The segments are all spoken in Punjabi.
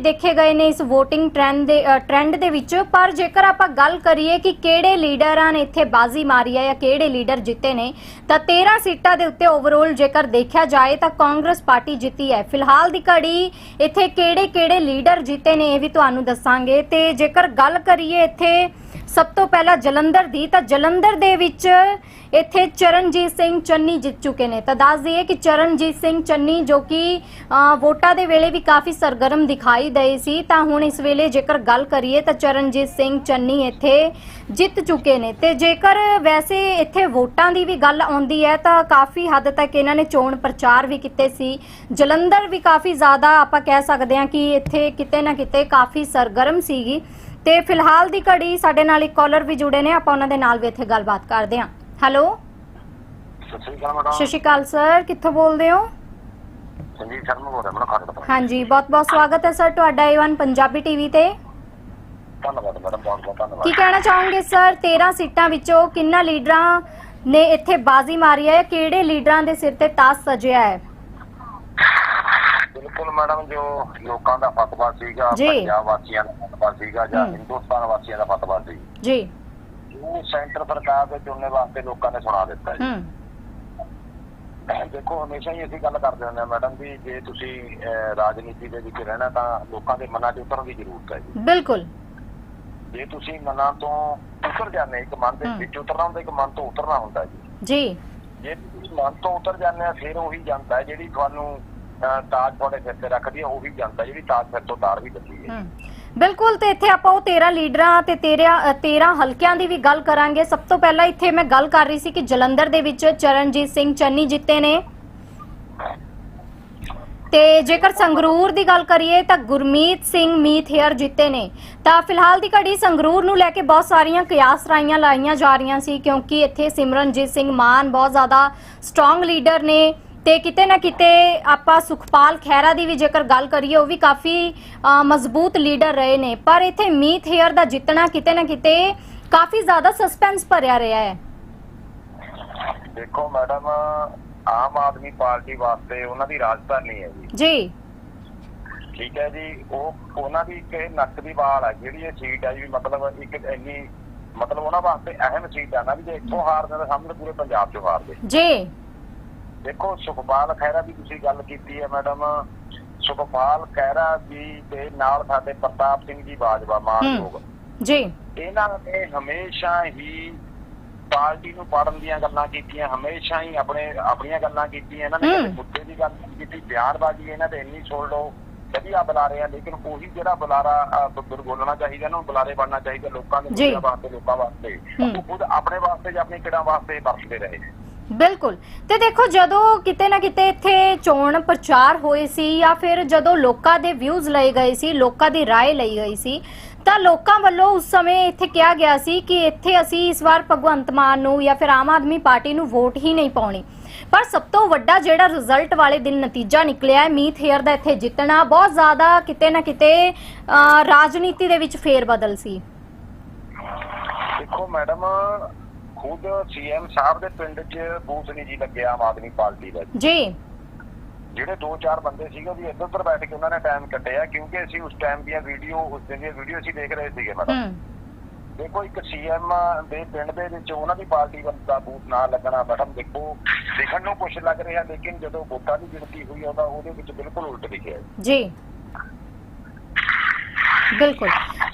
ਦੇਖੇ ਗਏ ਨੇ ਇਸ VOTING ਟ੍ਰੈਂਡ ਦੇ ਅ, ਟ੍ਰੈਂਡ ਦੇ ਵਿੱਚ। ਪਰ ਜੇਕਰ ਆਪਾਂ ਗੱਲ ਕਰੀਏ ਕਿ ਕਿਹੜੇ ਲੀਡਰਾਂ ਨੇ ਇੱਥੇ ਬਾਜ਼ੀ ਮਾਰੀ ਹੈ ਜਾਂ ਕਿਹੜੇ ਲੀਡਰ ਜਿੱਤੇ ਨੇ ਤਾਂ 13 ਸੀਟਾਂ ਦੇ ਉੱਤੇ ਓਵਰਆਲ ਜੇਕਰ ਦੇਖਿਆ ਜਾਏ ਤਾਂ ਕਾਂਗਰਸ ਪਾਰਟੀ ਜਿੱਤੀ ਹੈ। ਫਿਲਹਾਲ ਦੀ ਘੜੀ ਇੱਥੇ ਕਿਹੜੇ ਕਿਹੜੇ ਲੀਡਰ ਜਿੱਤੇ ਨੇ ਇਹ ਵੀ ਤੁਹਾਨੂੰ ਦੱਸਾਂਗੇ। ਤੇ ਜੇਕਰ ਗੱਲ ਕਰੀਏ ਇੱਥੇ ਸਭ ਤੋਂ ਪਹਿਲਾਂ ਜਲੰਧਰ ਦੀ, ਤਾਂ ਜਲੰਧਰ ਦੇ ਵਿੱਚ ਇੱਥੇ ਚਰਨਜੀਤ ਸਿੰਘ ਚੰਨੀ ਜਿੱਤ ਚੁੱਕੇ ਨੇ। ਤਾਂ ਦੱਸ ਦਈਏ ਕਿ ਚਰਨਜੀਤ ਸਿੰਘ ਚੰਨੀ ਜੋ ਕਿ ਵੋਟਾਂ ਦੇ ਵੇਲੇ ਵੀ ਕਾਫੀ ਸਰਗਰਮ ਦਿਖਾਈ ਦਏ ਸੀ, ਤਾਂ ਹੁਣ ਇਸ ਵੇਲੇ ਜੇਕਰ ਗੱਲ ਕਰੀਏ ਤਾਂ ਚਰਨਜੀਤ ਸਿੰਘ ਚੰਨੀ ਇੱਥੇ ਜਿੱਤ ਚੁੱਕੇ ਨੇ। ਤੇ ਜੇਕਰ ਵੈਸੇ ਇੱਥੇ ਵੋਟਾਂ ਦੀ ਵੀ ਗੱਲ ਆਉਂਦੀ ਹੈ, ਤਾਂ ਕਾਫੀ ਹੱਦ ਤੱਕ ਇਹਨਾਂ ਨੇ ਚੋਣ ਪ੍ਰਚਾਰ ਵੀ ਕੀਤੇ ਸੀ। ਜਲੰਧਰ ਵੀ ਕਾਫੀ ਜ਼ਿਆਦਾ ਆਪਾਂ ਕਹਿ ਸਕਦੇ ਹਾਂ ਕਿ ਇੱਥੇ ਕਿਤੇ ਨਾ ਕਿਤੇ ਕਾਫੀ ਸਰਗਰਮ ਸੀਗੀ। ਤੇ ਫਿਲਹਾਲ ਦੀ ਘੜੀ ਸਾਡੇ ਨਾਲ ਇੱਕ ਕਾਲਰ ਵੀ ਜੁੜੇ ਨੇ ਆਪਾਂ ਉਹਨਾਂ ਦੇ ਨਾਲ ਵੀ ਇੱਥੇ ਗੱਲਬਾਤ ਕਰਦੇ ਹਾਂ। ਹੈਲੋ ਸਤਿ ਸ੍ਰੀ ਅਕਾਲ ਕਿੱਥੋਂ ਬੋਲਦੇ ਹੋ? ਸੰਜੀਤ ਸ਼ਰਮਾ ਬੋਲ ਰਿਹਾ ਮੈਂ ਖਰੜ ਤੋਂ ਹਾਂਜੀ ਬਹੁਤ ਬਹੁਤ ਸਵਾਗਤ ਹੈ ਸਰ ਤੁਹਾਡਾ ਏਵਨ ਪੰਜਾਬੀ ਟੀਵੀ ਤੇ। ਧੰਨਵਾਦ ਮੈਡਮ ਬਹੁਤ ਬਹੁਤ ਕੀ ਧੰਨਵਾਦ ਕਹਿਣਾ ਚਾਹੋਗੇ ਸਰ 13 ਸੀਟਾਂ ਵਿੱਚੋਂ ਕਿੰਨਾ ਲੀਡਰਾਂ ਨੇ ਇੱਥੇ ਬਾਜ਼ੀ ਮਾਰੀ ਹੈ? ਕਿਹੜੇ ਲੀਡਰਾਂ ਦੇ ਸਿਰ ਤੇ ਤਾਜ ਸਜਿਆ ਹੈ? ਬਿਲਕੁਲ ਮੈਡਮ ਜੋ ਲੋਕਾਂ ਦਾ ਫਤਵਾ ਸੀਗਾ। ਪੰਜਾਬ ਵਾਸੀਆਂ ਦਾ ਫਤਵਾ ਸੀਗਾ ਜਾਂ। ਹਿੰਦੁਸਤਾਨ ਵਾਸੀਆਂ ਦਾ ਫਤਵਾ ਸੀ। ਜੀ। ਉਹ ਸੈਂਟਰ ਸਰਕਾਰ ਦੇ ਚੁਣਨੇ ਵਾਸਤੇ ਲੋਕਾਂ ਨੇ ਸੁਣਾ ਦਿੱਤਾ ਜੀ। ਹੂੰ। ਦੇਖੋ ਹਮੇਸ਼ਾ ਹੀ ਅਸੀਂ ਗੱਲ ਕਰਦੇ ਹੁੰਦੇ ਹਾਂ ਮੈਡਮ ਵੀ ਜੇ ਤੁਸੀਂ ਰਾਜਨੀਤੀ ਦੇ ਵਿੱਚ ਰਹਿਣਾ ਤਾਂ ਲੋਕਾਂ ਦੇ ਮਨਾਂ 'ਚ ਉਤਰਨ ਦੀ ਜ਼ਰੂਰਤ ਹੈ ਜੀ। ਬਿਲਕੁਲ। ਜੇ ਤੁਸੀਂ ਮਨਾਂ ਤੋਂ ਉਤਰ ਜਾਂਦੇ ਇੱਕ ਮਨ ਦੇ। ਵਿੱਚ ਉਤਰਨਾ ਹੁੰਦਾ ਇੱਕ ਮਨ ਤੋਂ ਉਤਰਨਾ ਹੁੰਦਾ ਜੀ। ਜੀ। ਜੇ ਤੁਸੀਂ ਮਨ ਤੋਂ ਉਤਰ ਜਾਂਦੇ ਆ ਫਿਰ ਉਹੀ ਹੈ ਜਿਹੜੀ ਤੁਹਾਨੂੰ ਤਾਜ ਤੁਹਾਡੇ ਸਿਰ ਤੇ ਰੱਖਦੀ ਹੈ ਉਹੀ ਜਨਤਾ ਜਿਹੜੀ ਤਾਜ ਸਿਰ ਤੋਂ ਤਾਰ ਵੀ ਦਿੰਦੀ ਹੈ। ਹੂੰ। ਬਿਲਕੁਲ ਤੇ ਇੱਥੇ ਆਪਾਂ ਉਹ 13 ਲੀਡਰਾਂ ਤੇ 13 13 ਹਲਕਿਆਂ ਦੀ ਵੀ ਗੱਲ ਕਰਾਂਗੇ। ਸਭ ਤੋਂ ਪਹਿਲਾਂ ਇੱਥੇ ਮੈਂ ਗੱਲ ਕਰ ਰਹੀ ਸੀ ਕਿ ਜਲੰਧਰ ਦੇ ਵਿੱਚ ਚਰਨਜੀਤ ਸਿੰਘ ਚੰਨੀ ਜਿੱਤੇ ਨੇ। ਤੇ ਜੇਕਰ ਸੰਗਰੂਰ ਦੀ ਗੱਲ ਕਰੀਏ ਤਾਂ ਗੁਰਮੀਤ ਸਿੰਘ ਮੀਥੇਅਰ ਜਿੱਤੇ ਨੇ। ਤਾਂ ਫਿਲਹਾਲ ਦੀ ਘੜੀ ਸੰਗਰੂਰ ਨੂੰ ਲੈ ਕੇ ਬਹੁਤ ਸਾਰੀਆਂ ਕਿਆਸ ਰਾਈਆਂ ਲਾਈਆਂ ਜਾ ਰਹੀਆਂ ਸੀ, ਕਿਉਂਕਿ ਇੱਥੇ ਸਿਮਰਨਜੀਤ ਸਿੰਘ ਮਾਨ ਬਹੁਤ ਜ਼ਿਆਦਾ ਸਟਰੋਂਗ ਲੀਡਰ ਨੇ। ਤੇ ਕਿਤੇ ਨਾ ਕਿਤੇ ਆਪਾਂ ਸੁਖਪਾਲ ਖਹਿਰਾ ਦੀ ਵੀ ਜੇਕਰ ਗੱਲ ਕਰੀਏ ਉਹ ਵੀ ਕਾਫੀ ਮਜ਼ਬੂਤ ਲੀਡਰ ਰਹੇ ਨੇ। ਪਰ ਇੱਥੇ ਮੀਥੇਅਰ ਦਾ ਜਿੱਤਣਾ ਕਿਤੇ ਨਾ ਕਿਤੇ ਕਾਫੀ ਜ਼ਿਆਦਾ ਸਸਪੈਂਸ ਭਰਿਆ ਰਿਹਾ ਹੈ। ਦੇਖੋ ਮੈਡਮ ਆਮ ਆਦਮੀ ਪਾਰਟੀ ਵਾਸਤੇ ਉਹਨਾਂ ਦੀ ਰਾਜਧਾਨੀ ਹੈ ਜੀ। ਜੀ। ਠੀਕ ਹੈ ਜੀ ਉਹ ਉਹਨਾਂ ਦੀ ਇੱਕ ਨੱਕ ਦੀ ਵਾਲ ਹੈ ਜਿਹੜੀ ਇਹ ਸੀਟ ਹੈ ਜੀ ਮਤਲਬ ਇੱਕ ਇੰਨੀ ਮਤਲਬ ਉਹਨਾਂ ਵਾਸਤੇ ਅਹਿਮ ਸੀਟ ਹੈ ਨਾ ਵੀ ਜੇ ਇੱਥੋਂ ਹਾਰਦੇ ਤਾਂ ਸਾਹਮਣੇ ਪੂਰੇ ਪੰਜਾਬ 'ਚੋਂ ਹਾਰਦੇ। ਜੀ। ਦੇਖੋ ਸੁਖਪਾਲ ਖਹਿਰਾ ਦੀ ਤੁਸੀਂ ਗੱਲ ਕੀਤੀ ਹੈ ਮੈਡਮ ਸੁਖਪਾਲ ਖਹਿਰਾ ਜੀ ਦੇ ਨਾਲ ਸਾਡੇ ਪ੍ਰਤਾਪ ਸਿੰਘ ਜੀ ਬਾਜਵਾ ਮਾਨਯੋਗ ਜੀ ਇਹਨਾਂ ਨੇ ਹਮੇਸ਼ਾ ਹੀ ਪਾਰਟੀ ਨੂੰ ਪਾੜਨ ਦੀਆਂ ਗੱਲਾਂ ਕੀਤੀਆਂ ਹਮੇਸ਼ਾ ਹੀ ਆਪਣੇ ਆਪਣੀਆਂ ਗੱਲਾਂ ਕੀਤੀਆਂ ਇਹਨਾਂ ਨੇ। ਕਦੇ ਮੁੱਦੇ ਦੀ ਗੱਲ ਨਹੀਂ ਕੀਤੀ ਬਿਆਨਬਾਜ਼ੀ ਇਹਨਾਂ ਦੇ ਇੰਨੀ ਸੁਣ ਲਓ ਵਧੀਆ ਬੁਲਾਰੇ ਆ ਲੇਕਿਨ ਉਹੀ ਜਿਹੜਾ ਬੁਲਾਰਾ ਬੋਲਣਾ ਚਾਹੀਦਾ ਨਾ ਬੁਲਾਰੇ ਬਣਨਾ ਚਾਹੀਦਾ ਲੋਕਾਂ ਦੇ। ਮੁੱਦਿਆਂ ਵਾਸਤੇ ਲੋਕਾਂ ਵਾਸਤੇ। ਉਹ ਖੁਦ ਆਪਣੇ ਵਾਸਤੇ ਜਾਂ ਆਪਣੀ ਕਿਹੜਾ ਵਾਸਤੇ ਵਰਤਦੇ ਰਹੇ ਬਿਲਕੁਲ ਤੇ ਦੇਖੋ ਜਦੋਂ ਕਿਤੇ ਨਾ ਕਿਤੇ ਇੱਥੇ ਚੋਣ ਪ੍ਰਚਾਰ ਹੋਏ ਸੀ ਜਾਂ ਫਿਰ ਜਦੋਂ ਲੋਕਾਂ ਦੇ ਵਿਊਜ਼ ਲਏ ਗਏ ਸੀ ਲੋਕਾਂ ਦੀ رائے ਲਈ ਗਈ ਸੀ ਤਾਂ ਲੋਕਾਂ ਵੱਲੋਂ ਉਸ ਸਮੇਂ ਇੱਥੇ ਕਿਹਾ ਗਿਆ ਸੀ ਕਿ ਇੱਥੇ ਅਸੀਂ ਇਸ ਵਾਰ ਭਗਵੰਤ ਮਾਨ ਨੂੰ ਜਾਂ ਫਿਰ ਆਮ ਆਦਮੀ ਪਾਰਟੀ ਨੂੰ ਵੋਟ ਹੀ ਨਹੀਂ ਪਾਉਣੀ ਪਰ ਸਭ ਤੋਂ ਵੱਡਾ ਜਿਹੜਾ ਰਿਜ਼ਲਟ ਵਾਲੇ ਦਿਨ ਨਤੀਜਾ ਨਿਕਲਿਆ ਹੈ ਮੀਤ ਹੇਅਰ ਦਾ ਇੱਥੇ ਜਿੱਤਣਾ ਬਹੁਤ ਜ਼ਿਆਦਾ ਕਿਤੇ ਨਾ ਕਿਤੇ ਅਹ, ਰਾਜਨੀਤੀ ਦੇ ਵਿੱਚ ਫੇਰ ਬਦਲ ਸੀ ਦੇਖੋ ਮੈਡਮ ਖੁਦ ਸੀਐਮ ਸਾਹਿਬ ਦੇ ਪਿੰਡ 'ਚ ਬੂਥ ਨਹੀਂ ਜੀ ਲੱਗਿਆ ਆਮ ਆਦਮੀ ਪਾਰਟੀ ਦਾ ਜੀ। ਜਿਹੜੇ ਦੋ ਚਾਰ ਬੰਦੇ ਸੀਗੇ ਵੀ ਇੱਧਰ ਉੱਧਰ ਬੈਠ ਕੇ ਉਹਨਾਂ ਨੇ ਟਾਈਮ ਕੱਟਿਆ ਕਿਉਂਕਿ ਅਸੀਂ ਉਸ ਟਾਈਮ ਦੀਆਂ ਵੀਡੀਓ ਉਸ ਦਿਨ ਦੀਆਂ ਵੀਡੀਓ ਅਸੀਂ ਦੇਖ ਰਹੇ ਸੀਗੇ ਮੈਡਮ ਦੇਖੋ ਇੱਕ ਸੀਐਮ ਦੇ ਪਿੰਡ ਦੇ ਵਿੱਚ ਉਹਨਾਂ ਦੀ ਪਾਰਟੀ ਦਾ ਬੂਥ ਨਾ ਲੱਗਣਾ ਮੈਡਮ ਦੇਖੋ ਦੇਖਣ ਨੂੰ ਕੁਛ ਲੱਗ ਰਿਹਾ ਲੇਕਿਨ ਜਦੋਂ ਵੋਟਾਂ ਦੀ ਗਿਣਤੀ ਹੋਈ ਉਹਦਾ ਉਹਦੇ ਵਿੱਚ ਬਿਲਕੁਲ ਉਲਟ ਦਿਖਿਆ ਜੀ। ਬਿਲਕੁਲ।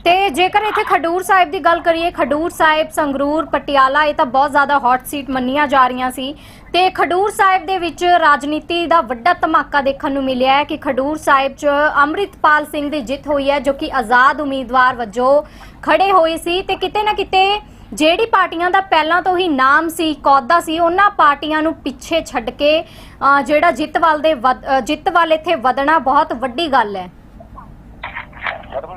ਤੇ ਜੇਕਰ ਇੱਥੇ ਖਡੂਰ ਸਾਹਿਬ ਦੀ ਗੱਲ ਕਰੀਏ, ਖਡੂਰ ਸਾਹਿਬ, ਸੰਗਰੂਰ, ਪਟਿਆਲਾ, ਇਹ ਤਾਂ ਬਹੁਤ ਜ਼ਿਆਦਾ ਹੌਟ ਸੀਟ ਮੰਨੀਆਂ ਜਾ ਰਹੀਆਂ ਸੀ। ਤੇ ਖਡੂਰ ਸਾਹਿਬ ਦੇ ਵਿੱਚ ਰਾਜਨੀਤੀ ਦਾ ਵੱਡਾ ਧਮਾਕਾ ਦੇਖਣ ਨੂੰ ਮਿਲਿਆ ਹੈ ਕਿ ਖਡੂਰ ਸਾਹਿਬ 'ਚ ਅੰਮ੍ਰਿਤਪਾਲ ਸਿੰਘ ਦੀ ਜਿੱਤ ਹੋਈ ਹੈ, ਜੋ ਕਿ ਆਜ਼ਾਦ ਉਮੀਦਵਾਰ ਵਜੋਂ ਖੜੇ ਹੋਏ ਸੀ। ਤੇ ਕਿਤੇ ਨਾ ਕਿਤੇ ਜਿਹੜੀ ਪਾਰਟੀਆਂ ਦਾ ਪਹਿਲਾਂ ਤੋਂ ਹੀ ਨਾਮ ਸੀ ਕੌਦਾ ਸੀ, ਉਹਨਾਂ ਪਾਰਟੀਆਂ ਨੂੰ ਪਿੱਛੇ ਛੱਡ ਕੇ ਜਿਹੜਾ ਜਿੱਤ ਵੱਲ ਦੇ ਵਧ- ਜਿੱਤ ਵੱਲ ਇੱਥੇ ਵਧਣਾ ਬਹੁਤ ਵੱਡੀ ਗੱਲ ਹੈ।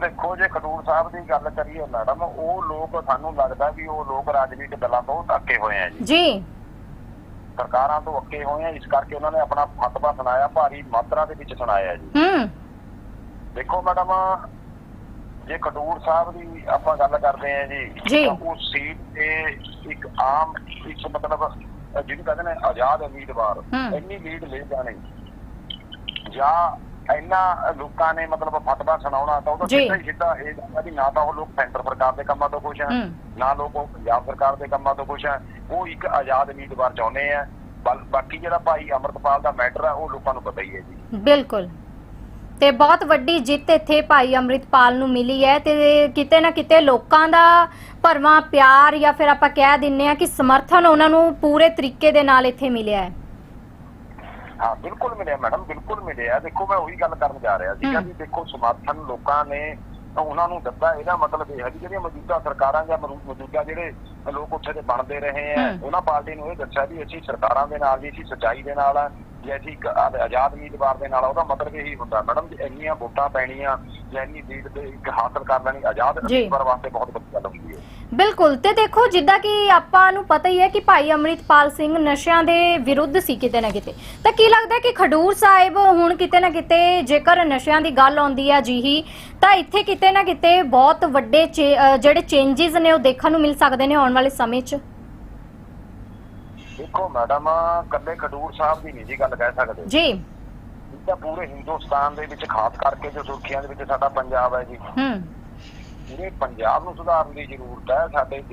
ਦੇਖੋ ਜੇ ਖਡੂਰ ਸਾਹਿਬ ਦੀ ਗੱਲ ਕਰੀਏ ਮੈਡਮ ਉਹ ਲੋਕ ਸਾਨੂੰ ਲੱਗਦਾ ਵੀ ਉਹ ਲੋਕ ਰਾਜਨੀਤਿਕ ਦਲਾਂ ਤੋਂ ਅੱਕੇ ਹੋਏ ਆ ਜੀ। ਜੀ। ਸਰਕਾਰਾਂ ਤੋਂ ਅੱਕੇ ਹੋਏ ਆ ਇਸ ਕਰਕੇ ਉਹਨਾਂ ਨੇ ਆਪਣਾ ਫਤਵਾ ਸੁਣਾਇਆ ਭਾਰੀ ਮਾਤਰਾ ਦੇ ਵਿੱਚ ਸੁਣਾਇਆ ਜੀ। ਹੂੰ। ਦੇਖੋ ਮੈਡਮ ਜੇ ਖਡੂਰ ਸਾਹਿਬ ਦੀ ਆਪਾਂ ਗੱਲ ਕਰਦੇ ਆ ਜੀ ਜੀ। ਤਾਂ ਉਹ ਸੀਟ ਤੇ ਇੱਕ ਆਮ ਇੱਕ ਮਤਲਬ ਜਿਹਨੂੰ ਕਹਿੰਦੇ ਨੇ ਆਜ਼ਾਦ ਉਮੀਦਵਾਰ। ਇੰਨੀ ਲੀਡ ਲੈ ਜਾਣੀ। ਜਾਂ ਇੰਨਾ ਲੋਕਾਂ ਨੇ ਮਤਲਬ ਫਤਵਾ ਸੁਣਾਉਣਾ ਤਾਂ ਉਹਦਾ। ਸਿੱਧਾ ਹੀ ਸਿੱਧਾ ਇਹ ਗੱਲ ਵੀ ਨਾ ਤਾਂ ਉਹ ਲੋਕ ਸੈਂਟਰ ਸਰਕਾਰ ਦੇ ਕੰਮਾਂ ਤੋਂ ਖੁਸ਼ ਆ ਹੂੰ। ਨਾ ਲੋਕ ਉਹ ਪੰਜਾਬ ਸਰਕਾਰ ਦੇ ਕੰਮਾਂ ਤੋਂ ਖੁਸ਼ ਆ ਉਹ ਇੱਕ ਆਜ਼ਾਦ ਉਮੀਦਵਾਰ ਚਾਹੁੰਦੇ ਆ ਬਾਕੀ ਜਿਹੜਾ ਭਾਈ ਅਮਰਤਪਾਲ ਦਾ ਮੈਟਰ ਆ ਉਹ ਲੋਕਾਂ ਨੂੰ ਪਤਾ ਹੀ ਹੈ ਜੀ ਬਿਲਕੁਲ ਤੇ ਬਹੁਤ ਵੱਡੀ ਜਿੱਤ ਇੱਥੇ ਭਾਈ ਅੰਮ੍ਰਿਤਪਾਲ ਨੂੰ ਮਿਲੀ ਹੈ ਤੇ ਕਿਤੇ ਨਾ ਕਿਤੇ ਲੋਕਾਂ ਦਾ ਭਰਵਾਂ ਪਿਆਰ ਜਾਂ ਫਿਰ ਆਪਾਂ ਕਹਿ ਦਿੰਨੇ ਆ ਕਿ ਸਮਰਥਨ ਉਹਨਾਂ ਨੂੰ ਪੂਰੇ ਤਰੀਕੇ ਦੇ ਨਾਲ ਇੱਥੇ ਮਿਲਿਆ ਹੈ ਹਾਂ ਬਿਲਕੁਲ ਮਿਲਿਆ ਮੈਡਮ ਬਿਲਕੁਲ ਮਿਲਿਆ ਦੇਖੋ ਮੈਂ ਉਹੀ ਗੱਲ ਕਰਨ ਜਾ ਰਿਹਾ ਸੀਗਾ। ਵੀ ਦੇਖੋ ਸਮਰਥਨ ਲੋਕਾਂ ਨੇ ਉਹਨਾਂ ਨੂੰ ਦਿੱਤਾ ਇਹਦਾ ਮਤਲਬ ਇਹ ਹੈ ਕਿ ਜਿਹੜੀਆਂ ਮੌਜੂਦਾ ਸਰਕਾਰਾਂ ਜਾਂ ਮੌਜੂਦਾ ਜਿਹੜੇ ਲੋਕ ਉੱਥੇ ਦੇ ਬਣਦੇ ਰਹੇ ਆ। ਉਹਨਾਂ ਪਾਰਟੀ ਨੂੰ ਇਹ ਦੱਸਿਆ ਵੀ ਅਸੀਂ ਸਰਕਾਰਾਂ ਦੇ ਨਾਲ ਵੀ ਅਸੀਂ ਸੱਚਾਈ ਦੇ ਨਾਲ ਆ ਜੇ ਅਸੀਂ ਆਜ਼ਾਦ ਉਮੀਦਵਾਰ ਦੇ ਨਾਲ ਉਹਦਾ ਮਤਲਬ ਇਹੀ ਹੁੰਦਾ ਮੈਡਮ ਜੇ ਇੰਨੀਆਂ ਵੋਟਾਂ ਪੈਣੀਆਂ ਜਾਂ ਇੰਨੀ ਸੀਟ ਤੇ ਇੱਕ ਹਾਸਲ ਕਰ ਲੈਣੀ ਆਜ਼ਾਦ। ਉਮੀਦਵਾਰ ਵਾਸਤੇ ਬਹੁਤ ਵੱਡੀ ਗੱਲ ਹੁੰਦੀ ਹੈ। ਬਿਲਕੁਲ ਤੇ ਦੇਖੋ ਜਿੱਦਾਂ ਕਿ ਆਪਾਂ ਨੂੰ ਪਤਾ ਹੀ ਹੈ ਕਿ ਭਾਈ ਅੰਮ੍ਰਿਤਪਾਲ ਸਿੰਘ ਨਸ਼ਿਆਂ ਦੇ ਵਿਰੁੱਧ ਸੀ ਕਿਤੇ ਨਾ ਕਿਤੇ। ਤਾਂ ਕੀ ਲੱਗਦਾ ਕਿ ਖਡੂਰ ਸਾਹਿਬ ਹੁਣ ਕਿਤੇ ਨਾ ਕਿਤੇ ਜੇਕਰ ਨਸ਼ਿਆਂ ਦੀ ਗੱਲ ਆਉਂਦੀ ਹੈ ਜੀ ਹੀ ਤਾਂ ਇੱਥੇ ਕਿਤੇ ਨਾ ਕਿਤੇ ਬਹੁਤ ਵੱਡੇ ਜਿਹੜੇ ਚੇਂਜਸ ਨੇ ਉਹ ਦੇਖਣ ਨੂੰ ਮਿਲ ਸਕਦੇ ਨੇ ਆਉਣ ਵਾਲੇ ਸਮੇਂ 'ਚ? ਦੇਖੋ ਮੈਡਮ ਕੱਲੇ ਖਡੂਰ ਸਾਹਿਬ ਦੀ ਨਹੀਂ ਜੀ ਗੱਲ ਕਹਿ ਸਕਦੇ। ਜੀ। ਇਹ ਤਾਂ ਪੂਰੇ ਹਿੰਦੁਸਤਾਨ ਦੇ ਵਿੱਚ ਖਾਸ ਕਰਕੇ ਜੋ ਸੁਰਖੀਆਂ ਦੇ ਵਿੱਚ ਸਾਡਾ ਪੰਜਾਬ ਹੈ ਜੀ। ਹੂੰ। ਪੂਰੇ ਪੰਜਾਬ ਨੂੰ ਸੁਧਾਰਨ ਦੀ ਜ਼ਰੂਰਤ ਹੈ। ਸਾਡੇ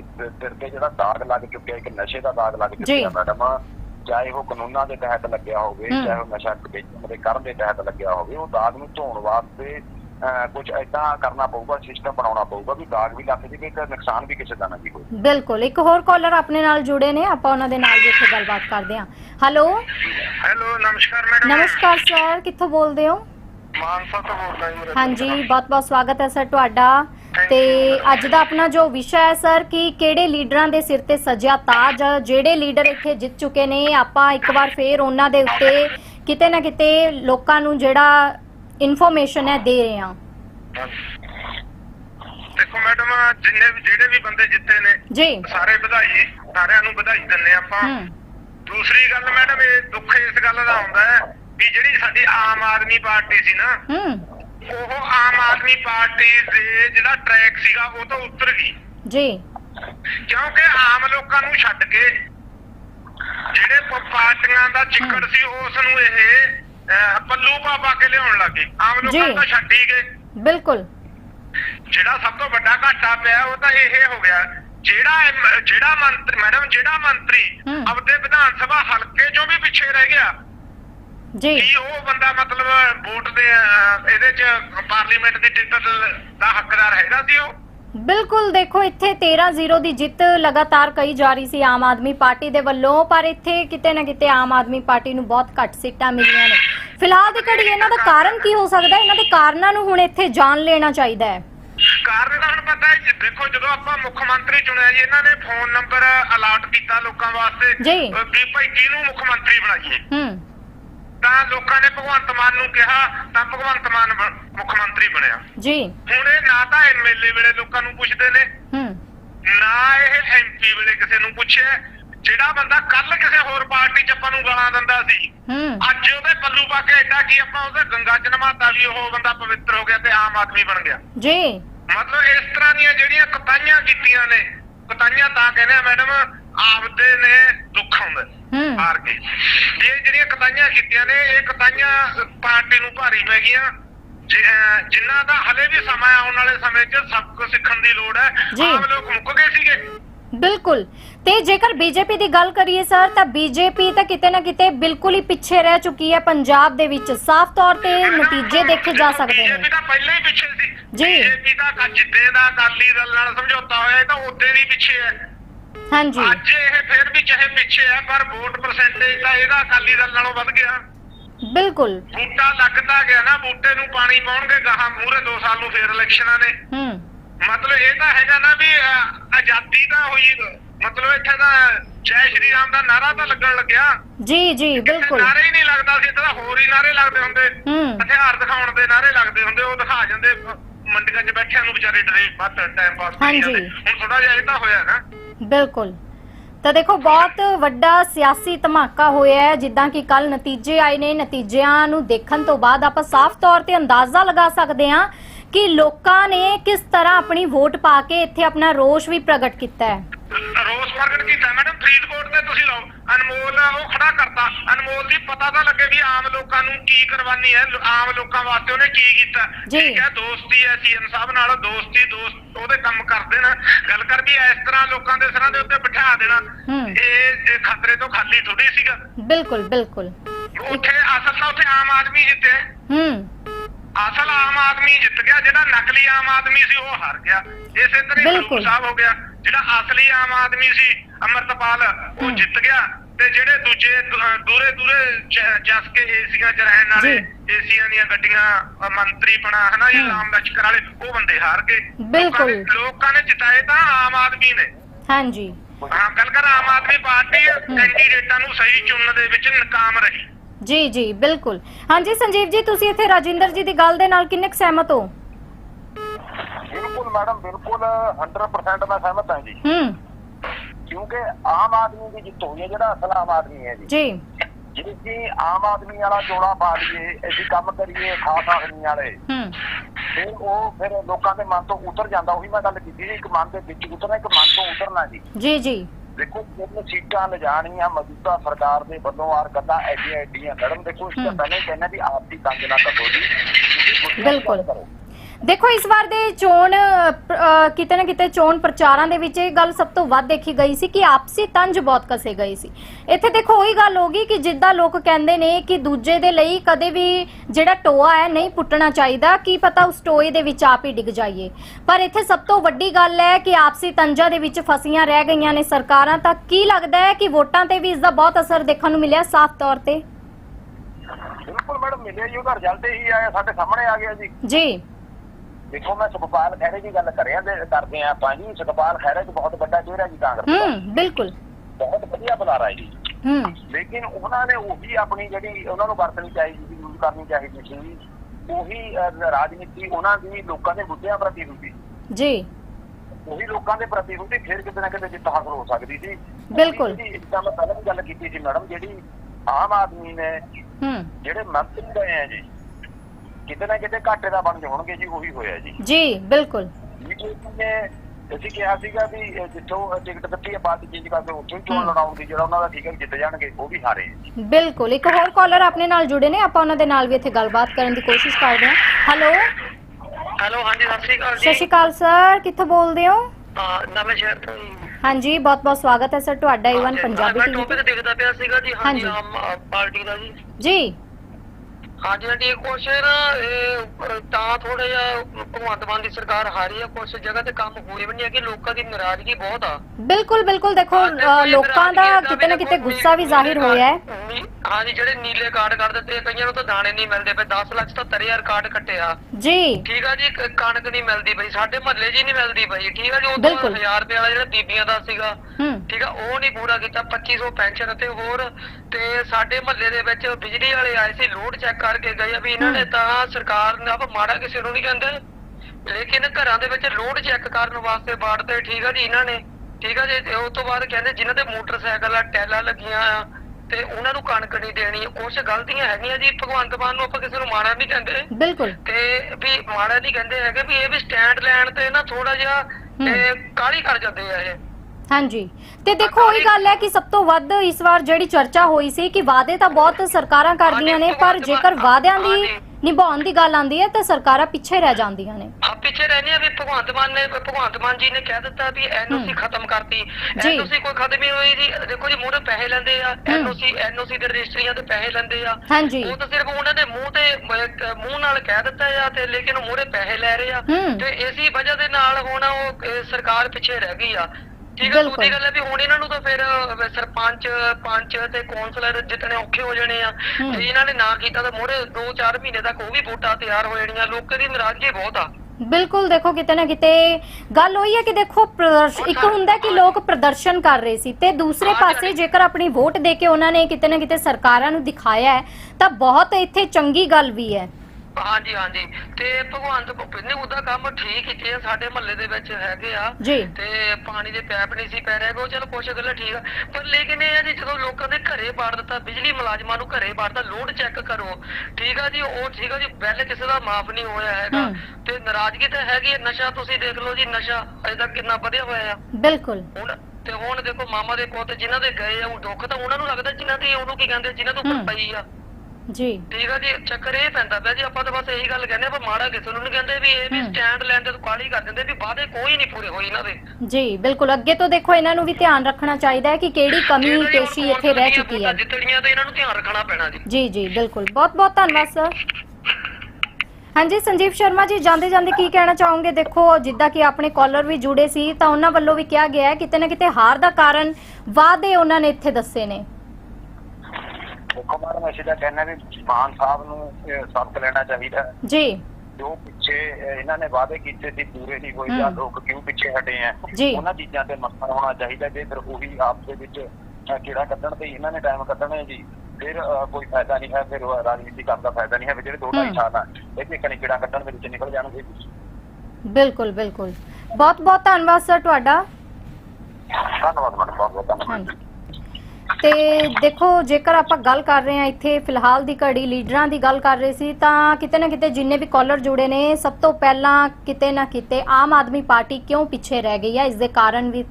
ਸਿਰ ਤੇ ਜਿਹੜਾ ਦਾਗ ਲੱਗ ਚੁੱਕਿਆ ਇੱਕ ਨਸ਼ੇ ਦਾ ਦਾਗ ਲੱਗ। ਚੁੱਕਿਆ ਮੈਡਮ ਚਾਹੇ ਉਹ ਕਾਨੂੰਨਾਂ ਦੇ ਤਹਿਤ ਲੱਗਿਆ ਹੋਵੇ। ਚਾਹੇ ਉਹ ਨਸ਼ਾ ਵੇਚਣ ਦੇ ਕਰਨ ਦੇ ਤਹਿਤ ਲੱਗਿਆ ਹੋਵੇ ਉਹ ਦਾਗ ਨੂੰ ਧੋਣ ਵਾਸਤੇ ਕੁਝ ਐਦਾਂ ਕਰਨਾ ਪਊਗਾ ਸਿਸਟਮ ਬਣਾਉਣਾ ਪਊਗਾ ਵੀ ਦਾਗ ਵੀ ਲੱਗ ਜਾਵੇ ਤੇ ਨੁਕਸਾਨ ਵੀ ਕਿਸੇ ਦਾ ਨਾ ਵੀ ਹੋਵੇ। ਬਿਲਕੁਲ ਇੱਕ ਹੋਰ ਕਾਲਰ ਆਪਣੇ ਨਾਲ ਜੁੜੇ ਨੇ ਆਪਾਂ ਉਹਨਾਂ ਦੇ ਨਾਲ ਵੀ ਇੱਥੇ ਗੱਲਬਾਤ ਕਰਦੇ ਹਾਂ। ਹੈਲੋ ਹੈਲੋ ਨਮਸਕਾਰ ਮੈਡਮ ਨਮਸਕਾਰ ਸਰ ਕਿੱਥੋਂ ਬੋਲਦੇ ਹੋ? ਮਾਨਸਾ ਤੋਂ ਬੋਲਦਾ ਜੀ ਹਾਂਜੀ ਬਹੁਤ ਬਹੁਤ ਸਵਾਗਤ ਹੈ ਸਰ ਤੁਹਾਡਾ। ਤੇ ਅੱਜ ਦਾ ਆਪਣਾ ਜੋ ਵਿਸ਼ਾ ਹੈ ਸਰ ਕਿ ਕਿਹੜੇ ਲੀਡਰਾਂ ਦੇ ਸਿਰ ਤੇ ਸਜਿਆ ਤਾਜ ਜਿਹੜੇ ਲੀਡਰ ਇੱਥੇ ਜਿੱਤ ਚੁੱਕੇ ਨੇ ਆਪਾਂ ਇੱਕ ਵਾਰ ਫੇਰ ਉਹਨਾਂ ਦੇ ਉੱਤੇ ਕਿਤੇ ਨਾ ਕਿਤੇ ਲੋਕਾਂ ਨੂੰ ਜਿਹੜਾ ਇਨਫੋਰਮੇਸ਼ਨ ਹੈ ਦੇ ਰਹੇ ਹਾਂ। ਦੇਖੋ ਮੈਡਮ ਜਿੰਨੇ ਵੀ ਜਿਹੜੇ ਵੀ ਬੰਦੇ ਜਿੱਤੇ ਨੇ ਜੀ। ਸਾਰੇ ਵਧਾਈ ਸਾਰਿਆਂ ਨੂੰ ਵਧਾਈ ਦਿੰਨੇ ਆਪਾਂ। ਦੂਸਰੀ ਗੱਲ ਮੈਡਮ ਇਹ ਦੁੱਖ ਇਸ ਗੱਲ ਦਾ ਹੁੰਦਾ ਹੈ ਵੀ ਜਿਹੜੀ ਸਾਡੀ ਆਮ ਆਦਮੀ ਪਾਰਟੀ ਸੀ ਨਾ ਉਹ ਆਮ ਆਦਮੀ ਪਾਰਟੀ ਦੇ ਜਿਹੜਾ ਟਰੈਕ ਸੀਗਾ ਉਹ ਤਾਂ ਉਤਰ ਗਈ। ਜੀ। ਕਿਉਂਕਿ ਆਮ ਲੋਕਾਂ ਨੂੰ ਛੱਡ ਕੇ ਜਿਹੜੇ ਪ- ਪਾਰਟੀਆਂ ਦਾ ਚਿੱਕੜ ਸੀ ਉਸ ਨੂੰ ਇਹ ਪੱਲੂ ਪਾ ਪਾ ਕੇ ਲਿਆਉਣ ਲੱਗੇ। ਆਮ ਲੋਕਾਂ ਤਾਂ ਛੱਡ ਹੀ ਗਏ। ਬਿਲਕੁਲ। ਜਿਹੜਾ ਸਭ ਤੋਂ ਵੱਡਾ ਘਾਟਾ ਪਿਆ ਉਹ ਤਾਂ ਇਹ ਹੋ ਗਿਆ। ਜਿਹੜਾ ਜਿਹੜਾ ਮੰਤਰੀ ਮੈਡਮ ਜਿਹੜਾ ਮੰਤਰੀ। ਆਪਦੇ ਵਿਧਾਨ ਸਭਾ ਹਲਕੇ ਚੋਂ ਵੀ ਪਿੱਛੇ ਰਹਿ ਗਿਆ। ਜੀ। ਕੀ ਉਹ ਬੰਦਾ ਮਤਲਬ ਵੋਟ ਦੇ ਇਹਦੇ ਚ ਪਾਰਲੀਮੈਂਟ ਦੀ ਟਿਕਟ ਦਾ ਹੱਕਦਾਰ ਹੈਗਾ ਸੀ ਉਹ? ਬਿਲਕੁਲ ਦੇਖੋ ਇੱਥੇ 13-0 ਦੀ ਜਿੱਤ ਲਗਾਤਾਰ ਕਹੀ ਜਾ ਰਹੀ ਸੀ ਆਮ ਆਦਮੀ ਪਾਰਟੀ ਦੇ ਵੱਲੋਂ ਪਰ ਇੱਥੇ ਕਿਤੇ ਨਾ ਕਿਤੇ ਆਮ ਆਦਮੀ ਪਾਰਟੀ ਨੂੰ ਬਹੁਤ ਘੱਟ ਸੀਟਾਂ ਮਿਲੀਆਂ ਨੇ। ਫਿਲਹਾਲ ਦੀ ਘੜੀ ਇਹਨਾਂ ਦਾ ਕਾਰਨ ਕੀ ਹੋ ਸਕਦਾ ਇਹਨਾਂ ਦੇ ਕਾਰਨਾਂ ਨੂੰ ਹੁਣ ਇੱਥੇ ਜਾਣ ਲੈਣਾ ਚਾਹੀਦਾ ਹੈ। ਕਾਰਨ ਤਾਂ ਹੁਣ ਪਤਾ ਹੈ ਦੇਖੋ ਜਦੋਂ ਆਪਾਂ ਮੁੱਖ ਮੰਤਰੀ ਚੁਣਿਆ ਜੀ ਇਹਨਾਂ ਨੇ ਫੋਨ ਨੰਬਰ ਅਲਾਟ ਕੀਤਾ ਲੋਕਾਂ ਵਾਸਤੇ ਵੀ ਭਾਈ ਕਿਹਨੂੰ ਮੁੱਖ ਮੰਤਰੀ ਬਣਾਈਏ? ਹੂੰ। ਤਾਂ ਲੋਕਾਂ ਨੇ ਭਗਵੰਤ ਮਾਨ ਨੂੰ ਕਿਹਾ ਤਾਂ ਭਗਵੰਤ ਮਾਨ ਬ- ਮੁੱਖ ਮੰਤਰੀ ਬਣਿਆ। ਜੀ। ਹੁਣ ਇਹ ਨਾ ਤਾਂ ਐਮਐਲਏ ਵੇਲੇ ਲੋਕਾਂ ਨੂੰ ਪੁੱਛਦੇ ਨੇ ਹੂੰ। ਨਾ ਇਹ ਐਮਪੀ ਵੇਲੇ ਕਿਸੇ ਨੂੰ ਪੁੱਛਿਆ। ਜਿਹੜਾ ਬੰਦਾ ਕੱਲ ਕਿਸੇ ਹੋਰ ਪਾਰਟੀ ਚ ਆਪਾਂ ਨੂੰ ਗਾਲਾਂ ਦਿੰਦਾ ਸੀ ਹੂੰ। ਅੱਜ ਉਹਦੇ ਪੱਲੂ ਪਾ ਕੇ ਐਡਾ ਕੀ ਆਪਾਂ ਉਹਦੇ ਗੰਗਾ ਚ ਨਮਾਤਾ ਵੀ ਉਹ ਬੰਦਾ ਪਵਿੱਤਰ ਹੋ ਗਿਆ ਤੇ ਆਮ ਆਦਮੀ ਬਣ ਗਿਆ। ਜੀ। ਮਤਲਬ ਇਸ ਤਰ੍ਹਾਂ ਦੀਆਂ ਜਿਹੜੀਆਂ ਕਤਾਈਆਂ ਕੀਤੀਆਂ ਨੇ ਕਤਾਈਆਂ ਤਾਂ ਕਹਿੰਦੇ ਆ ਮੈਡਮ ਆਪਦੇ ਨੇ ਦੁੱਖ ਆਉਂਦਾ। ਹੂੰ ਹਾਰ ਕੇ ਇਹ ਜਿਹੜੀਆਂ ਕਤਾਈਆਂ ਕੀਤੀਆਂ ਨੇ ਇਹ ਕਤਾਈਆਂ ਪਾਰਟੀ ਨੂੰ ਭਾਰੀ ਪੈ ਗਈਆਂ। ਜਿਨ੍ਹਾਂ ਦਾ ਹਲੇ ਵੀ ਸਮਾਂ ਆਉਣ ਵਾਲੇ ਸਮੇਂ 'ਚ ਸਭ ਕੁਝ ਸਿੱਖਣ ਦੀ ਲੋੜ ਹੈ। ਆਮ ਲੋਕ ਮੁੱਕ ਗਏ ਸੀਗੇ। ਬਿਲਕੁਲ। ਤੇ ਜੇਕਰ ਬੀਜੇਪੀ ਦੀ ਗੱਲ ਕਰੀਏ ਸਰ ਤਾਂ ਬੀਜੇਪੀ ਤਾਂ ਕਿਤੇ ਨਾ ਕਿਤੇ ਬਿਲਕੁਲ ਹੀ ਪਿੱਛੇ ਰਹਿ ਚੁੱਕੀ ਹੈ ਪੰਜਾਬ ਦੇ ਵਿੱਚ। ਸਾਫ਼ ਤੌਰ ਤੇ ਨਤੀਜੇ ਦੇਖੇ ਜਾ ਸਕਦੇ ਨੇ। ਬੀਜੇਪੀ ਤਾਂ ਪਹਿਲਾਂ ਹੀ ਪਿੱਛੇ ਸੀ। ਜੀ। ਬੀਜੇਪੀ ਦਾ ਜਿੱਦੇ ਦਾ ਅਕਾਲੀ ਦਲ ਨਾਲ ਸਮਝੌਤਾ ਹੋਇਆ ਇਹ ਤਾਂ ਉਦੋਂ ਹੀ ਪਿੱਛੇ ਹੈ। ਹਾਂਜੀ। ਅੱਜ ਇਹ ਫਿਰ ਵੀ ਚਾਹੇ ਪਿੱਛੇ ਹੈ ਪਰ ਵੋਟ ਪਰਸੈਂਟੇਜ ਤਾਂ ਇਹਦਾ ਅਕਾਲੀ ਦਲ ਨਾਲੋਂ ਵੱਧ ਗਿਆ। ਬਿਲਕੁਲ। ਬੂਟਾ ਲੱਗਦਾ ਗਿਆ ਨਾ ਬੂਟੇ ਨੂੰ ਪਾਣੀ ਪਾਉਣਗੇ ਗਾਹਾਂ ਮੂਰੇ 2 ਸਾਲ ਨੂੰ ਫੇਰ ਇਲੈਕਸ਼ਨਾਂ ਨੇ। ਹੂੰ। ਮਤਲਬ ਇਹ ਤਾਂ ਹੈਗਾ ਨਾ ਵੀ ਆਜ਼ਾਦੀ ਤਾਂ ਹੋਈ ਮਤਲਬ ਇੱਥੇ ਤਾਂ ਜੈ ਸ਼੍ਰੀ ਰਾਮ ਦਾ ਨਾਰਾ ਤਾਂ ਲੱਗਣ ਲੱਗਿਆ। ਜੀ ਜੀ ਬਿਲਕੁਲ। ਨਾਰੇ ਹੀ ਨਹੀਂ ਲੱਗਦਾ ਸੀ ਇੱਥੇ ਤਾਂ ਹੋਰ ਹੀ ਨਾਰੇ ਲੱਗਦੇ ਹੁੰਦੇ। ਹੂੰ। ਹਥਿਆਰ ਦਿਖਾਉਣ ਦੇ ਨਾਰੇ ਲੱਗਦੇ ਹੁੰਦੇ ਉਹ ਦਿਖਾ ਜਾਂਦੇ ਮੰਡੀਆਂ 'ਚ ਬੈਠਿਆਂ ਨੂੰ ਵਿਚਾਰੇ ਡਰੇ ਵੱਧ ਟਾਈਮ ਪਾਸ ਕਰੀ ਹਾਂਜੀ। ਜਾਂਦੇ। ਹੁਣ ਥੋੜਾ ਜਿਹਾ ਇਹ ਤਾਂ ਹੋਇਆ ਨਾ। ਬਿਲਕੁਲ। ਤਾਂ ਦੇਖੋ, ਬਹੁਤ ਵੱਡਾ ਸਿਆਸੀ ਧਮਾਕਾ ਹੋਇਆ ਹੈ, ਜਿੱਦਾਂ ਕਿ ਕੱਲ ਨਤੀਜੇ ਆਏ ਨੇ। ਨਤੀਜਿਆਂ ਨੂੰ ਦੇਖਣ ਤੋਂ ਬਾਅਦ ਆਪਾਂ ਸਾਫ਼ ਤੌਰ ਤੇ ਅੰਦਾਜ਼ਾ ਲਗਾ ਸਕਦੇ ਹਾਂ ਕਿ ਲੋਕਾਂ ਨੇ ਕਿਸ ਤਰ੍ਹਾਂ ਆਪਣੀ ਵੋਟ ਪਾ ਕੇ ਇੱਥੇ ਆਪਣਾ ਰੋਸ਼ ਵੀ ਪ੍ਰਗਟ ਕੀਤਾ ਹੈ। ਰੋਸ ਪ੍ਰਗਟ ਕੀਤਾ। ਮੈਡਮ ਫਰੀਦਕੋਟ ਤੇ ਤੁਸੀਂ ਲਓ ਅਨਮੋਲ ਉਹ ਖੜਾ ਕਰਤਾ। ਅਨਮੋਲ ਦੀ ਪਤਾ ਤਾਂ ਲੱਗੇ ਵੀ ਆਮ ਲੋਕਾਂ ਨੂੰ ਕੀ ਕਰਵਾਨੀ ਹੈ ਆਮ ਲੋਕਾਂ ਵਾਸਤੇ ਉਹਨੇ ਕੀ ਕੀਤਾ। ਠੀਕ ਹੈ ਦੋਸਤੀ ਹੈ ਸੀਐਮ ਸਾਹਿਬ ਨਾਲ ਦੋਸਤੀ ਦੋਸਤ ਉਹਦੇ ਕੰਮ ਕਰ ਦੇਣਾ। ਗੱਲ ਕਰ ਵੀ ਇਸ ਤਰ੍ਹਾਂ ਲੋਕਾਂ ਦੇ ਸਿਰਾਂ ਦੇ ਉੱਤੇ ਬਿਠਾ ਦੇਣਾ। ਇਹ ਖਤਰੇ ਤੋਂ ਖਾਲੀ ਥੋੜੀ ਸੀਗਾ। ਬਿਲਕੁਲ ਬਿਲਕੁਲ। ਉੱਥੇ ਅਸਲ ਤਾਂ ਉੱਥੇ ਆਮ ਆਦਮੀ ਜਿੱਤੇ। ਹੂੰ। ਅਸਲ ਆਮ ਆਦਮੀ ਜਿੱਤ ਗਿਆ ਜਿਹੜਾ ਨਕਲੀ ਆਮ ਆਦਮੀ ਸੀ ਉਹ ਹਾਰ ਗਿਆ। ਇਸੇ ਤਰ੍ਹਾਂ ਹੀ ਸਾਹਿਬ ਹੋ ਗਿਆ। ਜਿਹੜਾ ਅਸਲੀ ਆਮ ਆਦਮੀ ਸੀ ਅਮਰਤਪਾਲ ਉਹ। ਜਿੱਤ ਗਿਆ ਤੇ ਜਿਹੜੇ ਦੂਜੇ ਦੂਰੇ ਦੂਰੇ ਜਸ ਕੇ ਏਸੀਆਂ ਚ ਰਹਿਣ ਵਾਲੇ। ਏਸੀਆਂ ਦੀਆਂ ਗੱਡੀਆਂ ਮੰਤਰੀ ਬਣਾ ਹਨਾ ਇਹ। ਰਾਮ ਲਸ਼ਕਰ ਵਾਲੇ ਉਹ ਬੰਦੇ ਹਾਰ ਗਏ ਬਿਲਕੁਲ। ਲੋਕਾਂ ਨੇ- ਜਿਤਾਏ ਤਾਂ ਆਮ ਆਦਮੀ ਨੇ ਹਾਂਜੀ ਹਾਂ ਗੱਲ ਕਰ ਆਮ ਆਦਮੀ ਪਾਰਟੀ ਕੈਂਡੀਡੇਟਾਂ ਨੂੰ ਸਹੀ ਚੁਣਨ ਦੇ ਵਿੱਚ ਨਾਕਾਮ ਰਹੀ ਜੀ ਜੀ ਬਿਲਕੁਲ ਹਾਂਜੀ ਸੰਜੀਵ ਜੀ ਤੁਸੀਂ ਇੱਥੇ ਰਾਜਿੰਦਰ ਜੀ ਦੀ ਗੱਲ ਦੇ ਨਾਲ ਕਿੰਨੇ ਸਹਿਮਤ ਹੋ ਮੈਡਮ ਬਿਲਕੁਲ 100% ਮੈਂ ਸਹਿਮਤ ਹਾਂ ਜੀ। ਹੂੰ। ਕਿਉਂਕਿ ਆਮ ਆਦਮੀ ਦੀ ਜਿੱਤ ਹੋਈ ਹੈ ਜਿਹੜਾ ਅਸਲ ਆਮ ਆਦਮੀ ਹੈ ਜੀ। ਜੀ। ਜੇ ਕਿ ਆਮ ਆਦਮੀ ਵਾਲਾ ਜੋੜਾ ਪਾ ਲਈਏ ਅਸੀਂ ਕੰਮ ਕਰੀਏ ਖਾਸ ਆਦਮੀ ਵਾਲੇ। ਹੂੰ। ਫਿਰ ਉਹ ਫਿਰ ਲੋਕਾਂ ਦੇ ਮਨ ਤੋਂ ਉਤਰ ਜਾਂਦਾ ਉਹੀ ਮੈਂ ਗੱਲ ਕੀਤੀ ਸੀ ਇੱਕ ਮਨ ਦੇ ਵਿੱਚ ਉਤਰਨਾ ਇੱਕ ਮਨ ਤੋਂ ਉਤਰਨਾ ਜੀ। ਜੀ ਜੀ। ਦੇਖੋ ਜਿੰਨ ਸੀਟਾਂ ਲਿਜਾਣੀਆਂ ਮੌਜੂਦਾ ਸਰਕਾਰ ਦੇ ਵੱਲੋਂ ਆਰ ਗੱਲਾਂ ਐਡੀਆਂ ਐਡੀਆਂ ਮੈਡਮ ਦੇਖੋ ਇਸ ਤੋਂ। ਪਹਿਲਾਂ ਕਹਿੰਦਾ ਵੀ ਆਪ ਦੀ ਤੰਗ ਨਾ ਕੱਟੋ ਜੀ। ਬਿਲਕੁਲ। ਦੇਖੋ ਇਸ ਵਾਰ ਦੇ ਚੋਣ ਅ, ਕਿਤੇ ਨਾ ਕਿਤੇ ਚੋਣ ਪ੍ਰਚਾਰਾਂ ਦੇ ਵਿੱਚ ਇਹ ਗੱਲ ਸਭ ਤੋਂ ਵੱਧ ਦੇਖੀ ਗਈ ਸੀ ਕਿ ਆਪਸੀ ਤੰਜ ਬਹੁਤ ਕਸੇ ਗਏ ਸੀ। ਇੱਥੇ ਦੇਖੋ ਉਹੀ ਗੱਲ ਹੋਗੀ ਕਿ ਜਿੱਦਾਂ ਲੋਕ ਕਹਿੰਦੇ ਨੇ ਕਿ ਦੂਜੇ ਦੇ ਲਈ ਕਦੇ ਵੀ ਜਿਹੜਾ ਟੋਆ ਹੈ ਨਹੀਂ ਪੁੱਟਣਾ ਚਾਹੀਦਾ ਕੀ ਪਤਾ ਉਸ ਟੋਏ ਦੇ ਵਿੱਚ ਆਪ ਹੀ ਡਿੱਗ ਜਾਈਏ। ਪਰ ਇੱਥੇ ਸਭ ਤੋਂ ਵੱਡੀ ਗੱਲ ਹੈ ਕਿ ਆਪਸੀ ਤੰਜਾਂ ਦੇ ਵਿੱਚ ਫਸੀਆਂ ਰਹਿ ਗਈਆਂ ਨੇ ਸਰਕਾਰਾਂ ਤਾਂ ਕੀ ਲੱਗਦਾ ਹੈ ਕਿ ਵੋਟਾਂ ਤੇ ਵੀ ਇਸ ਦਾ ਬਹੁਤ ਅਸਰ ਦੇਖਣ ਨੂੰ ਮਿਲਿਆ ਸਾਫ਼ ਤੌਰ ਤੇ? ਬਿਲਕੁਲ ਮੈਡਮ ਮਿਲਿਆ ਜੀ ਉਹਦਾ ਰਿਜ਼ਲਟ ਹੀ ਆਇਆ ਸਾਡੇ ਸਾਹਮਣੇ ਆ ਗਿਆ ਜੀ। ਜੀ। ਦੇਖੋ ਮੈਂ ਸੁਖਪਾਲ ਖਹਿਰੇ ਦੀ ਗੱਲ ਕਰਿਆ ਤੇ ਕਰਦੇ ਆ ਆਪਾਂ ਜੀ ਸੁਖਪਾਲ ਖਹਿਰੇ ਚ ਬਹੁਤ ਵੱਡਾ ਚਿਹਰਾ ਜੀ ਕਾਂਗਰਸ ਦਾ। ਹੂੰ ਬਿਲਕੁਲ। ਬਹੁਤ ਵਧੀਆ ਬੁਲਾਰਾ ਹੈ ਜੀ। ਹੂੰ। ਲੇਕਿਨ ਉਹਨਾਂ ਨੇ ਉਹੀ ਆਪਣੀ ਜਿਹੜੀ ਉਹਨਾਂ ਨੂੰ ਵਰਤਣੀ ਚਾਹੀਦੀ ਸੀ ਯੂਜ਼ ਕਰਨੀ ਚਾਹੀਦੀ ਸੀ ਉਹੀ ਰਾਜਨੀਤੀ ਉਹਨਾਂ ਦੀ ਲੋਕਾਂ ਦੇ ਮੁੱਦਿਆਂ ਪ੍ਰਤੀ ਹੁੰਦੀ ਜੀ। ਉਹੀ ਲੋਕਾਂ ਦੇ ਪ੍ਰਤੀ ਹੁੰਦੀ ਫਿਰ ਕਿਤੇ ਨਾ ਕਿਤੇ ਜਿੱਤ ਹਾਸਲ ਹੋ ਸਕਦੀ ਸੀ। ਬਿਲਕੁਲ। ਜਿਹੜੀ ਜਿੱਦਾਂ ਮੈਂ ਪਹਿਲਾਂ ਵੀ ਗੱਲ ਕੀਤੀ ਸੀ ਮੈਡਮ ਜਿਹੜੀ ਆਮ ਆਦਮੀ ਨੇ ਹੂੰ। ਜਿਹੜੇ ਮੰਤਰੀ ਗਏ ਆ ਜੀ ਕਿਤੇ ਨਾ ਕਿਤੇ ਘਾਟੇ ਦਾ ਬਣ ਜਾਣਗੇ ਜੀ ਉਹੀ ਹੋਇਆ ਜੀ। ਜੀ ਬਿਲਕੁਲ। ਅਸੀਂ ਕਿਹਾ ਸੀਗਾ ਵੀ ਜਿੱਥੋਂ ਟਿਕਟ ਦਿੱਤੀ ਹੈ ਪਾਰਟੀ ਚੇਂਜ ਕਰਕੇ ਉੱਥੋਂ ਹੀ ਚੋਣ ਲੜਾਉਣ ਦੀ ਜਿਹੜਾ ਉਹਨਾਂ ਦਾ ਠੀਕ ਹੈ ਜਿੱਤ ਜਾਣਗੇ ਉਹ ਵੀ ਹਾਰੇ ਜੀ। ਬਿਲਕੁਲ। ਇੱਕ ਹੋਰ ਕਾਲਰ ਆਪਣੇ ਨਾਲ ਜੁੜੇ ਨੇ ਆਪਾਂ ਉਹਨਾਂ ਦੇ ਨਾਲ ਵੀ ਇੱਥੇ ਗੱਲਬਾਤ ਕਰਨ ਦੀ ਕੋਸ਼ਿਸ਼ ਕਰਦੇ ਹਾਂ। ਹੈਲੋ ਹੈਲੋ ਹਾਂਜੀ ਸਤਿ ਸ਼੍ਰੀ ਅਕਾਲ ਸਤਿ ਜੀ ਸ਼੍ਰੀ ਅਕਾਲ ਸਰ ਕਿੱਥੋਂ ਬੋਲਦੇ ਹੋ? ਹਾਂ ਨਵੇਂ ਸ਼ਹਿਰ ਤੋਂ। ਹਾਂਜੀ ਬਹੁਤ ਬਹੁਤ ਸਵਾਗਤ ਹੈ ਸਰ ਤੁਹਾਡਾ ਈਵਨ ਪੰਜਾਬੀ ਟੀਵੀ ਟੌਪਿਕ ਦੇਖਦਾ ਪਿਆ ਸੀਗਾ ਜੀ ਹਾਂਜੀ ਪਾਰਟੀ ਦਾ ਜੀ। ਜੀ। ਹਾਂਜੀ ਹਾਂਜੀ ਕੁਛ ਨਾ ਇਹ ਤਾਂ ਥੋੜਾ ਜਿਹਾ ਭਗਵੰਤ ਮਾਨ ਦੀ ਸਰਕਾਰ ਹਾਰੀ ਆ ਕੁਛ ਜਗ੍ਹਾ ਤੇ ਕੰਮ ਹੋਏ ਵੀ ਨਹੀਂ ਹੈ ਕਿ ਲੋਕਾਂ ਦੀ ਨਾਰਾਜ਼ਗੀ ਬਹੁਤ ਆ। ਬਿਲਕੁਲ ਬਿਲਕੁਲ ਦੇਖੋ ਲੋਕਾਂ ਦਾ ਕਿਤੇ ਨਾ ਕਿਤੇ ਗੁੱਸਾ ਵੀ ਜ਼ਾਹਿਰ ਹੋਇਆ ਹੈ। ਹਾਂਜੀ ਜਿਹੜੇ ਨੀਲੇ ਕਾਰਡ ਕਰ ਦਿੱਤੇ ਕਈਆਂ ਨੂੰ ਤਾਂ ਦਾਣੇ ਨਹੀਂ ਮਿਲਦੇ ਪਏ 10 ਲੱਖ 70000 ਕਾਰਡ ਕੱਟਿਆ। ਜੀ। ਠੀਕ ਆ ਜੀ ਕਣਕ ਨਹੀਂ ਮਿਲਦੀ ਬਈ ਸਾਡੇ ਮਹੱਲੇ ਹੀ ਨਹੀਂ ਮਿਲਦੀ ਬਈ ਠੀਕ ਆ ਜੀ ਉਹ ਤੋਂ ਬਿਲਕੁਲ। 1000 ਰੁਪਏ ਵਾਲਾ ਜਿਹੜਾ ਬੀਬੀਆਂ ਦਾ ਸੀਗਾ ਠੀਕ ਆ ਉਹ ਨਹੀਂ ਪੂਰਾ ਕੀਤਾ 2500 ਪੈਨਸ਼ਨ ਤੇ ਹੋਰ ਤੇ ਸਾਡੇ ਮਹੱਲੇ ਦੇ ਵਿੱਚ ਬਿਜਲੀ ਵਾਲੇ ਆਏ ਸੀ ਲੋਡ ਚੈੱਕ ਕਰਕੇ ਗਏ ਆ ਵੀ ਇਹਨਾਂ ਨੇ ਤਾਂ ਸਰਕਾਰ ਨੇ ਆਪ ਮਾੜਾ ਕਿਸੇ ਨੂੰ ਨਹੀਂ ਕਹਿੰਦੇ। ਲੇਕਿਨ ਘਰਾਂ ਦੇ ਵਿੱਚ ਲੋਡ ਚੈੱਕ ਕਰਨ ਵਾਸਤੇ ਬਾੜਦੇ ਠੀਕ ਆ ਜੀ ਇਹਨਾਂ ਨੇ। ਠੀਕ ਆ ਜੀ ਤੇ ਉਸ ਤੋਂ ਬਾਅਦ ਕਹਿੰਦੇ ਜਿਨ੍ਹਾਂ ਦੇ ਮੋਟਰਸਾਈਕਲ ਆ ਟੈਲਾਂ ਲੱਗੀਆਂ ਆ ਤੇ ਉਹਨਾਂ ਨੂੰ ਕਣਕ ਨਹੀਂ ਦੇਣੀ। ਕੁਝ ਗਲਤੀਆਂ ਹੈਗੀਆਂ ਜੀ ਭਗਵੰਤ ਮਾਨ ਨੂੰ ਆਪਾਂ ਕਿਸੇ ਨੂੰ ਮਾੜਾ ਨਹੀਂ ਕਹਿੰਦੇ। ਬਿਲਕੁਲ। ਤੇ ਵੀ ਮਾੜਾ ਨਹੀਂ ਕਹਿੰਦੇ ਹੈਗੇ ਵੀ ਇਹ ਵੀ ਸਟੈਂਡ ਲੈਣ ਤੇ ਨਾ ਥੋੜਾ ਜਿਹਾ ਕਾਲੀ ਕਰ ਜਾਂਦੇ ਆ ਇਹ। ਹਾਂਜੀ। ਤੇ ਦੇਖੋ ਉਹੀ ਗੱਲ ਹੈ ਕਿ ਸਭ ਤੋਂ ਵੱਧ ਇਸ ਵਾਰ ਜਿਹੜੀ ਚਰਚਾ ਹੋਈ ਸੀ ਕਿ ਵਾਅਦੇ ਤਾਂ ਬਹੁਤ ਸਰਕਾਰਾਂ ਕਰਦੀਆਂ ਨੇ ਪਰ ਜੇਕਰ ਵਾਅਦਿਆਂ ਦੀ ਨਿਭਾਉਣ ਦੀ ਗੱਲ ਆਉਂਦੀ ਹੈ ਤਾਂ ਸਰਕਾਰਾਂ ਪਿੱਛੇ ਰਹਿ ਜਾਂਦੀਆਂ ਨੇ। ਆ ਪਿੱਛੇ ਰਹਿੰਦੇ ਆ ਵੀ ਭਗਵੰਤ ਮਾਨ ਨੇ ਭਗਵੰਤ ਮਾਨ ਜੀ ਨੇ ਕਹਿ ਦਿੱਤਾ ਵੀ ਐਨਓਸੀ ਖਤਮ ਕਰਤੀ। ਜੀ। ਐਨਓਸੀ ਕੋਈ ਖਤਮ ਹੀ ਹੋਈ ਜੀ ਦੇਖੋ ਜੀ ਮੂਹਰੇ ਪੈਸੇ ਲੈਂਦੇ ਆ ਐਨਓਸੀ ਐਨਓਸੀ ਦੇ ਰਜਿਸਟਰੀਆਂ ਤੇ ਪੈਸੇ ਲੈਂਦੇ ਆ। ਹਾਂਜੀ। ਉਹ ਤਾਂ ਸਿਰਫ ਉਹਨਾਂ ਦੇ ਮੂੰਹ ਤੇ ਮ- ਮੂੰਹ ਨਾਲ ਕਹਿ ਦਿੱਤਾ ਆ ਤੇ ਲੇਕਿਨ ਮੂਹਰੇ ਪੈਸੇ ਲੈ ਰਹੇ ਆ। ਹੂੰ। ਤੇ ਇਸੀ ਵਜ੍ਹਾ ਦੇ ਨਾਲ ਹੁਣ ਉਹ ਸਰਕਾਰ ਪਿੱਛੇ ਰਹਿ ਗਈ ਆ। ਠੀਕ ਹੈ। ਦੂਜੀ ਗੱਲ ਹੈ ਵੀ ਹੁਣ ਇਹਨਾਂ ਨੂੰ ਤਾਂ ਫਿਰ ਸਰਪੰਚ ਪੰਚ ਤੇ ਕੌਂਸਲਰ ਜਿੱਤਣੇ ਔਖੇ ਹੋ ਜਾਣੇ ਆ। ਜੇ ਇਹਨਾਂ ਨੇ ਨਾ ਕੀਤਾ ਤਾਂ ਮੂਹਰੇ 2-4 ਮਹੀਨੇ ਤੱਕ ਉਹ ਵੀ ਵੋਟਾਂ ਤਿਆਰ ਹੋ ਜਾਣੀਆਂ ਲੋਕਾਂ ਦੀ ਨਾਰਾਜ਼ਗੀ ਬਹੁਤ ਆ। ਬਿਲਕੁਲ ਦੇਖੋ ਕਿਤੇ ਨਾ ਕਿਤੇ ਗੱਲ ਹੋਈ ਹੈ ਕਿ ਦੇਖੋ ਇੱਕ ਹੁੰਦਾ ਕਿ ਲੋਕ ਪ੍ਰਦਰਸ਼ਨ ਕਰ ਰਹੇ ਸੀ ਤੇ ਦੂਸਰੇ ਪਾਸੇ ਜੇਕਰ ਆਪਣੀ ਵੋਟ ਦੇ ਕੇ ਉਹਨਾਂ ਨੇ ਕਿਤੇ ਨਾ ਕਿਤੇ ਸਰਕਾਰਾਂ ਨੂੰ ਦਿਖਾਇਆ ਹੈ ਤਾਂ ਬਹੁਤ ਇੱਥੇ ਚੰਗੀ ਗੱਲ ਵੀ ਹੈ। ਹਾਂਜੀ ਹਾਂਜੀ। ਤੇ ਭਗਵੰਤ ਨੇ ਉਹਦਾ ਕੰਮ ਠੀਕ ਕੀਤੇ। ਆ ਸਾਡੇ ਮਹੱਲੇ ਦੇ ਵਿੱਚ ਹੈਗੇ ਆ। ਜੀ। ਤੇ ਪਾਣੀ ਦੇ ਪੈਪ ਨਹੀਂ ਸੀ ਪੈ ਰਹੇ। ਉਹ ਚਲ ਕੁਛ ਗੱਲਾਂ ਠੀਕ ਆ। ਪਰ ਲੇਕਿਨ ਇਹ ਆ ਜੀ ਜਦੋਂ ਲੋਕਾਂ ਦੇ ਘਰੇ ਪਾੜ ਦਿੱਤਾ ਬਿਜਲੀ ਮੁਲਾਜ਼ਮਾਂ ਨੂੰ ਘਰੇ ਪਾੜਦਾ ਲੋਡ ਚੈੱਕ ਕਰੋ। ਠੀਕ ਆ ਜੀ ਉਹ ਠੀਕ ਆ ਜੀ ਬਿੱਲ ਕਿਸੇ ਦਾ ਮਾਫ ਨਹੀਂ ਹੋਇਆ ਹੈਗਾ। ਤੇ ਨਾਰਾਜ਼ਗੀ ਤਾਂ ਹੈਗੀ ਹੈ ਨਸ਼ਾ ਤੁਸੀਂ ਦੇਖ ਲਓ ਜੀ ਨਸ਼ਾ ਅਜੇ ਤੱਕ ਕਿੰਨਾ ਵਧਿਆ ਹੋਇਆ ਆ। ਬਿਲਕੁਲ। ਹੁਣ ਤੇ ਹੁਣ ਦੇਖੋ ਮਾਮਾ ਦੇ ਪੁੱਤ ਜਿਨ੍ਹਾਂ ਦੇ ਗਏ ਆ ਉਹ ਦੁੱਖ ਤਾਂ ਉਹਨਾਂ ਨੂੰ ਲੱਗਦਾ ਜਿਨ੍ਹਾਂ ਦੀ ਉਹਨੂੰ ਕੀ ਕਹਿੰਦੇ ਜਿਨ੍ਹਾਂ ਤੋਂ ਪਈ ਆ। ਜੀ। ਆ ਜੀ ਚੱਕਰ ਇਹ ਪੈਂਦਾ ਪਿਆ ਜੀ ਆਪਾਂ ਤਾਂ ਬਸ ਇਹੀ ਗੱਲ ਕਹਿੰਦੇ ਆ ਪਰ ਮਾੜਾ ਕਿਸੇ ਨੂੰ ਨਹੀਂ ਕਹਿੰਦੇ ਵੀ ਇਹ ਵੀ। ਸਟੈਂਡ ਲੈਣ ਤੇ ਕਾਲੀ ਕਰ ਦਿੰਦੇ ਵੀ ਵਾਅਦੇ ਕੋਈ ਨਹੀਂ ਪੂਰੇ ਹੋਏ ਇਹਨਾਂ ਦੇ। ਜੀ ਬਿਲਕੁਲ। ਅੱਗੇ ਤੋਂ ਦੇਖੋ ਇਹਨਾਂ ਨੂੰ ਵੀ ਧਿਆਨ ਰੱਖਣਾ ਚਾਹੀਦਾ ਹੈ ਕਿ ਕਿਹੜੀ ਕਮੀ ਪੇਸ਼ੀ ਇੱਥੇ ਰਹਿ ਚੁੱਕੀ ਹੈ। ਜਿੱਤਣੀਆਂ ਤੇ ਇਹਨਾਂ ਨੂੰ ਧਿਆਨ ਰੱਖਣਾ ਪੈਣਾ ਜੀ। ਜੀ ਜੀ ਬਿਲਕੁਲ। ਬਹੁਤ ਬਹੁਤ ਧੰਨਵਾਦ ਸਰ। ਹਾਂਜੀ ਸੰਜੀਵ ਸ਼ਰਮਾ ਜੀ ਜਾਂਦੇ ਜਾਂਦੇ ਕੀ ਕਹਿਣਾ ਚਾਹੋਗੇ? ਦੇਖੋ ਜਿੱਦਾਂ ਕਿ ਆਪਣੇ ਕਾਲਰ ਵੀ ਜੁੜੇ ਸੀ ਤਾਂ ਉਹਨਾਂ ਵੱਲੋਂ ਵੀ ਕਿਹਾ ਗਿਆ ਹੈ ਕਿਤੇ ਨਾ ਕਿਤੇ ਹਾਰ ਦਾ ਕਾਰਨ ਵਾਅਦੇ ਉਹਨਾਂ ਨੇ ਇੱਥੇ ਦੱਸੇ ਨੇ। ਦੇਖੋ ਮੈਡਮ ਅਸੀਂ ਤਾਂ ਕਹਿੰਦੇ ਵੀ ਮਾਨ ਸਾਹਿਬ ਨੂੰ ਇਹ ਸਬਕ ਲੈਣਾ ਚਾਹੀਦਾ ਹੈ। ਜੀ ਜੋ ਪਿੱਛੇ ਅਹ, ਇਹਨਾਂ ਨੇ ਵਾਅਦੇ ਕੀਤੇ ਸੀ ਪੂਰੇ ਨਹੀਂ ਹੋਏ ਜਾਂ ਹਮ। ਲੋਕ ਕਿਉਂ ਪਿੱਛੇ ਹਟੇ ਆ ਜੀ। ਉਹਨਾਂ ਚੀਜ਼ਾਂ ਤੇ ਮਸਲਾ ਹੋਣਾ ਚਾਹੀਦਾ ਜੇ ਫਿਰ ਉਹੀ ਆਪਸ ਦੇ ਵਿੱਚ ਅਹ, ਕੀੜਾ ਕੱਢਣ ਤੇ ਇਹਨਾਂ ਨੇ ਟਾਈਮ ਕੱਢਣਾ ਜੀ ਫਿਰ ਅਹ, ਕੋਈ ਫਾਇਦਾ ਨਹੀਂ ਹੈ ਫਿਰ ਉਹ ਰਾਜਨੀਤੀ ਕਰਨ ਦਾ ਫਾਇਦਾ ਨਹੀਂ ਹੈ ਵੀ ਜਿਹੜੇ ਦੋ ਢਾਈ ਹਮ। ਸਾਲ ਆ ਇਹ ਤੇ ਕਣੀ ਕੀੜਾ ਕੱਢਣ ਦੇ ਵਿੱਚ ਨਿਕਲ ਜਾਣਗੇ ਬਿਲਕੁਲ ਬਿਲਕੁਲ ਬਹੁਤ ਬਹੁਤ ਧੰਨਵਾਦ ਸਰ ਤੁਹਾਡਾ ਧੰਨਵਾਦ ਮੈਡਮ ਬਹੁਤ ਬਹੁਤ ਧੰਨਵਾਦ ਹਾਂਜੀ ਤੇ ਦੇਖੋ, ਜੇਕਰ ਆਪਾਂ ਗੱਲ ਕਰ ਰਹੇ ਹਾਂ ਇੱਥੇ ਫਿਲਹਾਲ ਦੀ ਘੜੀ, ਲੀਡਰਾਂ ਦੀ ਗੱਲ ਕਰ ਰਹੇ ਸੀ, ਤਾਂ ਕਿਤੇ ਨਾ ਕਿਤੇ ਜਿੰਨੇ ਵੀ ਕਾਲਰ ਜੁੜੇ ਨੇ, ਸਭ ਤੋਂ ਪਹਿਲਾਂ ਕਿਤੇ ਨਾ ਕਿਤੇ ਆਮ ਆਦਮੀ ਪਾਰਟੀ ਕਿਉਂ ਪਿੱਛੇ ਰਹਿ ਗਈ ਹੈ? ਇਸ ਦੇ ਕਾਰਨ ਵੀ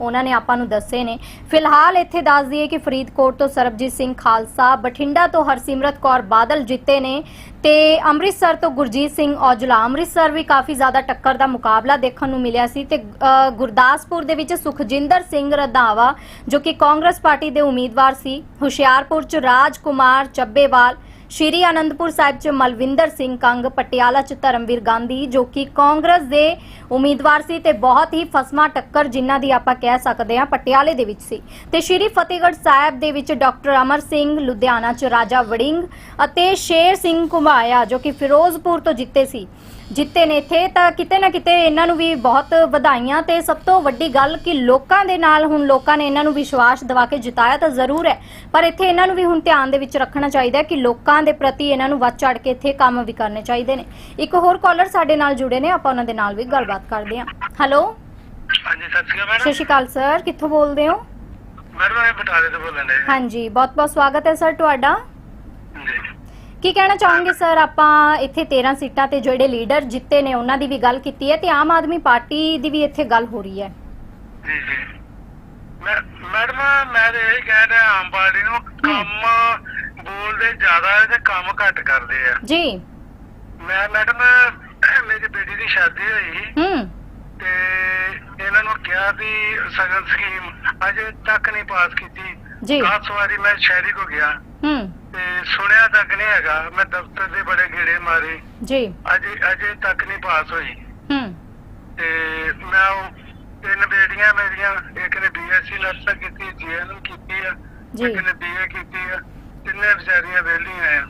ਉਹਨਾਂ ਨੇ ਆਪਾਂ ਨੂੰ ਦੱਸੇ ਨੇ। ਫਿਲਹਾਲ ਇੱਥੇ ਦੱਸ ਦਈਏ ਕਿ ਫਰੀਦਕੋਟ ਤੋਂ ਸਰਬਜੀਤ ਸਿੰਘ ਖਾਲਸਾ, ਬਠਿੰਡਾ ਤੋਂ ਹਰਸਿਮਰਤ ਕੌਰ ਬਾਦਲ ਜਿੱਤੇ ਨੇ ਤੇ ਅੰਮ੍ਰਿਤਸਰ ਤੋਂ ਗੁਰਜੀਤ ਸਿੰਘ ਔਜਲਾ। ਅੰਮ੍ਰਿਤਸਰ ਵੀ ਕਾਫੀ ਜ਼ਿਆਦਾ ਟੱਕਰ ਦਾ ਮੁਕਾਬਲਾ ਦੇਖਣ ਨੂੰ ਮਿਲਿਆ ਸੀ ਤੇ ਗੁਰਦਾਸਪੁਰ ਦੇ ਵਿੱਚ ਸੁਖਜਿੰਦਰ ਸਿੰਘ ਰੰਧਾਵਾ, ਜੋ ਕਿ ਕਾਂਗਰਸ ਪਾਰਟੀ ਦੇ ਉਮੀਦਵਾਰ ਸੀ, ਹੁਸ਼ਿਆਰਪੁਰ ਚ ਰਾਜ ਕੁਮਾਰ ਚੱਬੇਵਾਲ ਸ਼੍ਰੀ ਆਨੰਦਪੁਰ ਸਾਹਿਬ ਚ ਮਲਵਿੰਦਰ ਸਿੰਘ ਕੰਗ, ਪਟਿਆਲਾ ਚ ਧਰਮਵੀਰ ਗਾਂਧੀ, ਜੋ ਕਿ ਕਾਂਗਰਸ ਦੇ ਉਮੀਦਵਾਰ ਸੀ ਤੇ ਬਹੁਤ ਹੀ ਫਸਮਾ ਟੱਕਰ ਜਿਨ੍ਹਾਂ ਦੀ ਆਪਾਂ ਕਹਿ ਸਕਦੇ ਹਾਂ ਪਟਿਆਲੇ ਦੇ ਵਿੱਚ ਸੀ। ਤੇ ਸ਼੍ਰੀ ਫਤਿਹਗੜ੍ਹ ਸਾਹਿਬ ਦੇ ਵਿੱਚ ਡਾਕਟਰ ਅਮਰ ਸਿੰਘ, ਲੁਧਿਆਣਾ ਚ ਰਾਜਾ ਵੜਿੰਗ ਅਤੇ ਸ਼ੇਰ ਸਿੰਘ ਘੁਮਾਇਆ, ਜੋ ਕਿ ਫਿਰੋਜ਼ਪੁਰ ਤੋਂ ਜਿੱਤੇ ਸੀ। ਜਿੱਤੇ ਨੇ ਇੱਥੇ ਤਾਂ ਕਿਤੇ ਨਾ ਕਿਤੇ ਇਹਨਾਂ ਨੂੰ ਵੀ ਬਹੁਤ ਵਧਾਈਆਂ ਤੇ ਸਭ ਤੋਂ ਵੱਡੀ ਗੱਲ ਕਿ ਲੋਕਾਂ ਦੇ ਨਾਲ ਹੁਣ ਲੋਕਾਂ ਨੇ ਇਹਨਾਂ ਨੂੰ ਵਿਸ਼ਵਾਸ ਦਿਵਾ ਕੇ ਜਿਤਾਇਆ ਤਾਂ ਜ਼ਰੂਰ ਹੈ। ਪਰ ਇੱਥੇ ਇਹਨਾਂ ਨੂੰ ਵੀ ਹੁਣ ਧਿਆਨ ਦੇ ਵਿੱਚ ਰੱਖਣਾ ਚਾਹੀਦਾ ਹੈ ਕਿ ਲੋਕਾਂ ਦੇ ਪ੍ਰਤੀ ਇਹਨਾਂ ਨੂੰ ਵੱਧ ਚੜ ਕੇ ਇੱਥੇ ਕੰਮ ਵੀ ਕਰਨੇ ਚਾਹੀਦੇ ਨੇ। ਇੱਕ ਹੋਰ ਕਾਲਰ ਸਾਡੇ ਨਾਲ ਜੁੜੇ ਨੇ ਆਪਾਂ ਉਹਨਾਂ ਦੇ ਨਾਲ ਵੀ ਗੱਲਬਾਤ ਕਰਦੇ ਹਾਂ। ਹੈਲੋ ਹਾਂਜੀ ਸਤਿ ਸ਼੍ਰੀ ਅਕਾਲ ਸਤਿ ਸ਼੍ਰੀ ਅਕਾਲ ਸਰ ਕਿੱਥੋਂ ਬੋਲਦੇ ਹੋ? ਮੈਡਮ ਮੈਂ ਬਟਾਲੇ ਤੋਂ ਬੋਲਣ ਦੇ। ਹਾਂਜੀ ਬਹੁਤ ਬਹੁਤ ਸਵਾਗਤ ਹੈ ਸਰ ਤੁਹਾਡਾ। ਜੀ। ਕੀ ਕਹਿਣਾ ਚਾਹੋਗੇ ਸਰ? ਆਪਾਂ ਇੱਥੇ 13 ਸੀਟਾਂ ਤੇ ਜਿਹੜੇ ਲੀਡਰ ਜਿੱਤੇ ਨੇ ਉਹਨਾਂ ਦੀ ਵੀ ਗੱਲ ਕੀਤੀ ਹੈ ਤੇ ਆਮ ਆਦਮੀ ਪਾਰਟੀ ਦੀ ਵੀ ਇੱਥੇ ਗੱਲ ਹੋ ਰਹੀ ਹੈ। ਜੀ ਜੀ। ਮੈਂ ਮੈਡਮ ਮੈਂ ਤਾਂ ਇਹ ਕਹਿ ਰਿਹਾ ਆਮ ਪਾਰਟੀ ਨੂੰ ਕੰਮ ਬੋਲਦੇ ਜ਼ਿਆਦਾ ਹੈ ਤੇ ਕੰਮ ਘੱਟ ਕਰਦੇ ਆ। ਜੀ। ਮੈਂ ਮੈਡਮ ਮੇਰੀ ਬੇਟੀ ਦੀ ਸ਼ਾਦੀ ਹੋਈ ਸੀ ਹੂੰ। ਤੇ ਇਹਨਾਂ ਨੂੰ ਕਿਹਾ ਵੀ ਸਗਨ ਸਕੀਮ ਅਜੇ ਤੱਕ ਨਹੀਂ ਪਾਸ ਕੀਤੀ। ਜੀ। 10 ਵਾਰੀ ਮੈਂ ਸ਼ਹਿਰੀ ਕੋ ਗਿਆ। ਹੂੰ। ਤੇ ਸੁਣਿਆ ਤੱਕ ਨਹੀਂ ਹੈਗਾ। ਮੈਂ ਦਫ਼ਤਰ ਦੇ ਬੜੇ ਗੇੜੇ ਮਾਰੇ। ਜੀ। ਅਜੇ ਅਜੇ ਤੱਕ ਨਹੀਂ ਪਾਸ ਹੋਈ। ਹੂੰ। ਤੇ ਮੈਂ ਉਹ ਤਿੰਨ ਬੇਟੀਆਂ ਮੇਰੀਆਂ ਇੱਕ ਨੇ ਬੀਐਸਸੀ ਨਰਸਿੰਗ ਕੀਤੀ ਜੀਐਨਐਮ ਕੀਤੀ ਆ ਜੀ। ਇੱਕ ਨੇ ਬੀਏ ਕੀਤੀ ਆ। ਤਿੰਨੇ ਵਿਚਾਰੀਆਂ ਵਿਹਲੀਆਂ ਆ।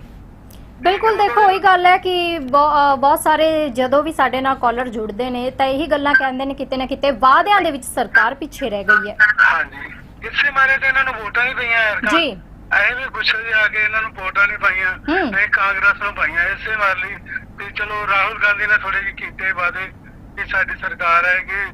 ਬਿਲਕੁਲ ਦੇਖੋ ਉਹੀ ਗੱਲ ਹੈ ਕਿ ਬਹੁ- ਬਹੁਤ ਸਾਰੇ ਜਦੋਂ ਵੀ ਸਾਡੇ ਨਾਲ ਕਾਲਰ ਜੁੜਦੇ ਨੇ ਤਾਂ ਇਹੀ ਗੱਲਾਂ ਕਹਿੰਦੇ ਨੇ ਕਿਤੇ ਨਾ ਕਿਤੇ ਵਾਅਦਿਆਂ ਦੇ ਵਿੱਚ ਸਰਕਾਰ ਪਿੱਛੇ ਰਹਿ ਗਈ ਹੈ। ਹਾਂਜੀ। ਇਸੇ ਮਾਰੇ ਤੇ ਇਹਨਾਂ ਨੂੰ ਵੋਟਾਂ ਨਹੀਂ ਪਈਆਂ ਯਾਰ ਜੀ। ਐ ਵੀ ਗੁੱਸੇ ਆ ਕੇ ਇਹਨਾਂ ਨੂੰ ਵੋਟਾਂ ਨਹੀਂ ਪਾਈਆਂ ਹੂੰ। ਨਹੀਂ ਕਾਂਗਰਸ ਨੂੰ ਪਾਈਆਂ ਇਸੇ ਮਾਰ ਲਈ ਵੀ ਚਲੋ ਰਾਹੁਲ ਗਾਂਧੀ ਨੇ ਥੋੜੇ ਜਿਹੇ ਕੀਤੇ ਵਾਅਦੇ ਕਿ ਸਾਡੀ ਸਰਕਾਰ ਆਏਗੀ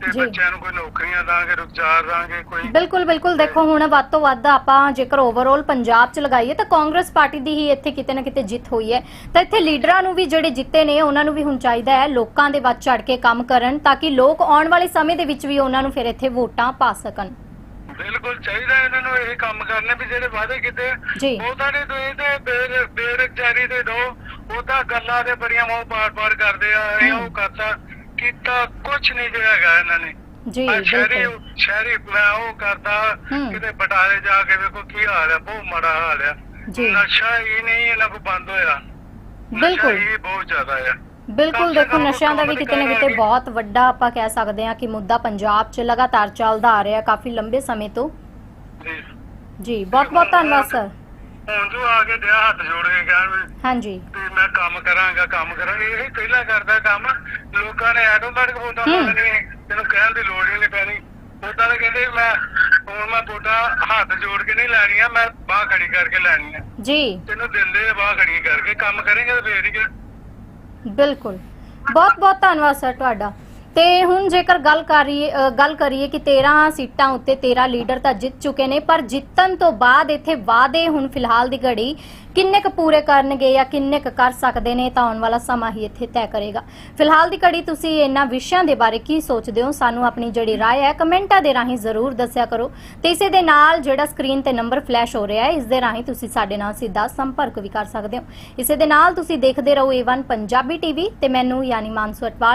ਤੇ ਜੀ। ਬੱਚਿਆਂ ਨੂੰ ਕੋਈ ਨੌਕਰੀਆਂ ਦਾਂਗੇ ਰੁਜ਼ਗਾਰ ਦਾਂਗੇ ਕੋਈ ਬਿਲਕੁਲ ਬਿਲਕੁਲ ਦੇਖੋ ਹੁਣ ਵੱਧ ਤੋਂ ਵੱਧ ਆਪਾਂ ਜੇਕਰ ਓਵਰਆਲ ਪੰਜਾਬ ਚ ਲਗਾਈਏ ਤਾਂ ਕਾਂਗਰਸ ਪਾਰਟੀ ਦੀ ਹੀ ਇੱਥੇ ਕਿਤੇ ਨਾ ਕਿਤੇ ਜਿੱਤ ਹੋਈ ਹੈ ਤਾਂ ਇੱਥੇ ਲੀਡਰਾਂ ਨੂੰ ਵੀ ਜਿਹੜੇ ਜਿੱਤੇ ਨੇ ਉਹਨਾਂ ਨੂੰ ਵੀ ਹੁਣ ਚਾਹੀਦਾ ਹੈ ਲੋਕਾਂ ਦੇ ਵੱਧ ਚੜ ਕੇ ਕੰਮ ਕਰਨ ਤਾਂ ਕਿ ਲੋਕ ਆਉਣ ਵਾਲੇ ਸਮੇਂ ਦੇ ਵਿੱਚ ਵੀ ਉਹਨਾਂ ਨੂੰ ਫਿਰ ਇੱਥੇ ਵੋਟਾਂ ਪਾ ਸਕਣ ਬਿਲਕੁਲ ਚਾਹੀਦਾ ਇਹਨਾਂ ਨੂੰ ਇਹ ਕੰਮ ਕਰਨੇ ਵੀ ਜਿਹੜੇ ਵਾਅਦੇ ਕੀਤੇ ਜੀ। ਉਹਦਾ ਨੇ ਤੁਸੀਂ ਤੇ ਬੇਰ ਬੇਰੁਜ਼ਗਾਰੀ ਦੇ ਦੋ ਉਹਦਾ ਗੱਲਾਂ ਦੇ ਬੜੀਆਂ ਮੂੰਹ ਪਾਰ-ਪਾਰ ਕਰਦੇ ਆ ਇਹ ਉਹ ਕਰਤਾ ਕੀਤਾ ਕੁਝ ਨਹੀਂ ਜੇ ਹੈਗਾ ਇਹਨਾਂ ਨੇ ਜੀ ਆਹ ਸ਼ਹਿਰੀ ਬਿਲਕੁਲ ਸ਼ਹਿਰੀ ਮੈਂ ਉਹ ਕਰਦਾ ਹੂੰ। ਕਿਤੇ ਬਟਾਲੇ ਜਾ ਕੇ ਵੇਖੋ ਕੀ ਹਾਲ ਹੈ ਬਹੁਤ ਮਾੜਾ ਹਾਲ ਹੈ ਜੀ। ਨਸ਼ਾ ਹੀ ਨਹੀਂ ਇਹਨਾਂ ਕੋ ਬੰਦ ਹੋਇਆ ਬਿਲਕੁਲ। ਨਸ਼ਾ ਹੀ ਬਹੁਤ ਜ਼ਿਆਦਾ ਹੈ ਬਿਲਕੁਲ ਦੇਖੋ ਨਸ਼ਿਆਂ ਦਾ ਵੀ ਕਿਤੇ ਨਾ ਕਿਤੇ ਬਹੁਤ ਵੱਡਾ ਆਪਾਂ ਕਹਿ ਸਕਦੇ ਹਾਂ ਕਿ ਮੁੱਦਾ ਪੰਜਾਬ 'ਚ ਲਗਾਤਾਰ ਚੱਲਦਾ ਆ ਰਿਹਾ ਕਾਫੀ ਲੰਬੇ ਸਮੇਂ ਤੋਂ। ਜੀ। ਬਹੁਤ ਬਹੁਤ ਧੰਨਵਾਦ ਸਰ। ਹੁਣ ਜੋ ਆ ਕੇ ਦਿਆ ਹੱਥ ਜੋੜ ਕੇ ਕਹਿਣ ਵੀ ਹਾਂਜੀ। ਵੀ ਮੈਂ ਕੰਮ ਕਰਾਂਗਾ ਕੰਮ ਕਰਾਂਗਾ ਇਹ ਪਹਿਲਾਂ ਕਰਦਾ ਕੰਮ। ਲੋਕਾਂ ਨੇ ਆਟੋਮੈਟਿਕ ਵੋਟਾਂ ਹੂੰ। ਪਾ ਦੇਣੀਆਂ ਤੈਨੂੰ ਕਹਿਣ ਦੀ ਲੋੜ ਹੀ ਨਹੀਂ ਪੈਣੀ। ਵੋਟਾਂ ਦੇ ਕਹਿੰਦੇ ਮੈਂ ਹੁਣ ਮੈਂ ਵੋਟਾਂ ਹੱਥ ਜੋੜ ਕੇ ਨਹੀਂ ਲੈਣੀਆਂ ਮੈਂ ਬਾਹ ਖੜੀ ਕਰਕੇ ਲੈਣੀਆਂ। ਜੀ। ਤੈਨੂੰ ਦਿੰਦੇ ਆ ਬਾਹ ਖੜੀ ਕਰਕੇ। ਕੰਮ ਕਰੇਂਗੇ ਤਾਂ ਫੇਰ ਹੀ ਕਿ- ਬਿਲਕੁਲ। ਬਹੁਤ ਬਹੁਤ ਧੰਨਵਾਦ ਸਰ ਤੁਹਾਡਾ। ਤੇ ਹੁਣ ਜੇਕਰ ਗੱਲ ਕਰੀਏ ਗੱਲ ਕਰੀਏ ਕਿ 13 ਸੀਟਾਂ ਉੱਤੇ 13 ਲੀਡਰ ਤਾਂ ਜਿੱਤ ਚੁੱਕੇ ਨੇ, ਪਰ ਜਿੱਤਣ ਤੋਂ ਬਾਅਦ ਇੱਥੇ ਵਾਅਦੇ ਹੁਣ ਫਿਲਹਾਲ ਦੀ ਘੜੀ ਕਿੰਨੇ ਕੁ ਪੂਰੇ ਕਰਨਗੇ ਜਾਂ ਕਿੰਨੇ ਕੁ ਕਰ ਸਕਦੇ ਨੇ ਤਾਂ ਆਉਣ ਵਾਲਾ ਸਮਾਂ ਹੀ ਇੱਥੇ ਤੈਅ ਕਰੇਗਾ ਫਿਲਹਾਲ ਦੀ ਘੜੀ ਤੁਸੀਂ ਇਹਨਾਂ ਵਿਸ਼ਿਆਂ ਦੇ ਬਾਰੇ ਕੀ ਸੋਚਦੇ ਹੋ ਸਾਨੂੰ ਆਪਣੀ ਜਿਹੜੀ رائے ਹੈ ਕਮੈਂਟਾਂ ਦੇ ਰਾਹੀਂ ਜ਼ਰੂਰ ਦੱਸਿਆ ਕਰੋ ਤੇ ਇਸੇ ਦੇ ਨਾਲ ਜਿਹੜਾ ਸਕਰੀਨ ਤੇ ਨੰਬਰ ਫਲੈਸ਼ ਹੋ ਰਿਹਾ ਹੈ ਇਸ ਦੇ ਰਾਹੀਂ ਤੁਸੀਂ ਸਾਡੇ ਨਾਲ ਸਿੱਧਾ ਸੰਪਰਕ ਵੀ ਕਰ ਸਕਦੇ ਹੋ ਇਸੇ ਦੇ ਨਾਲ ਤੁਸੀਂ ਦੇਖਦੇ ਰਹੋ A1 ਪੰਜਾਬੀ ਟੀਵੀ ਤੇ ਮੈਨੂੰ ਯਾਨੀ ਮਾਨਸੂ ਅਟਵਾਲ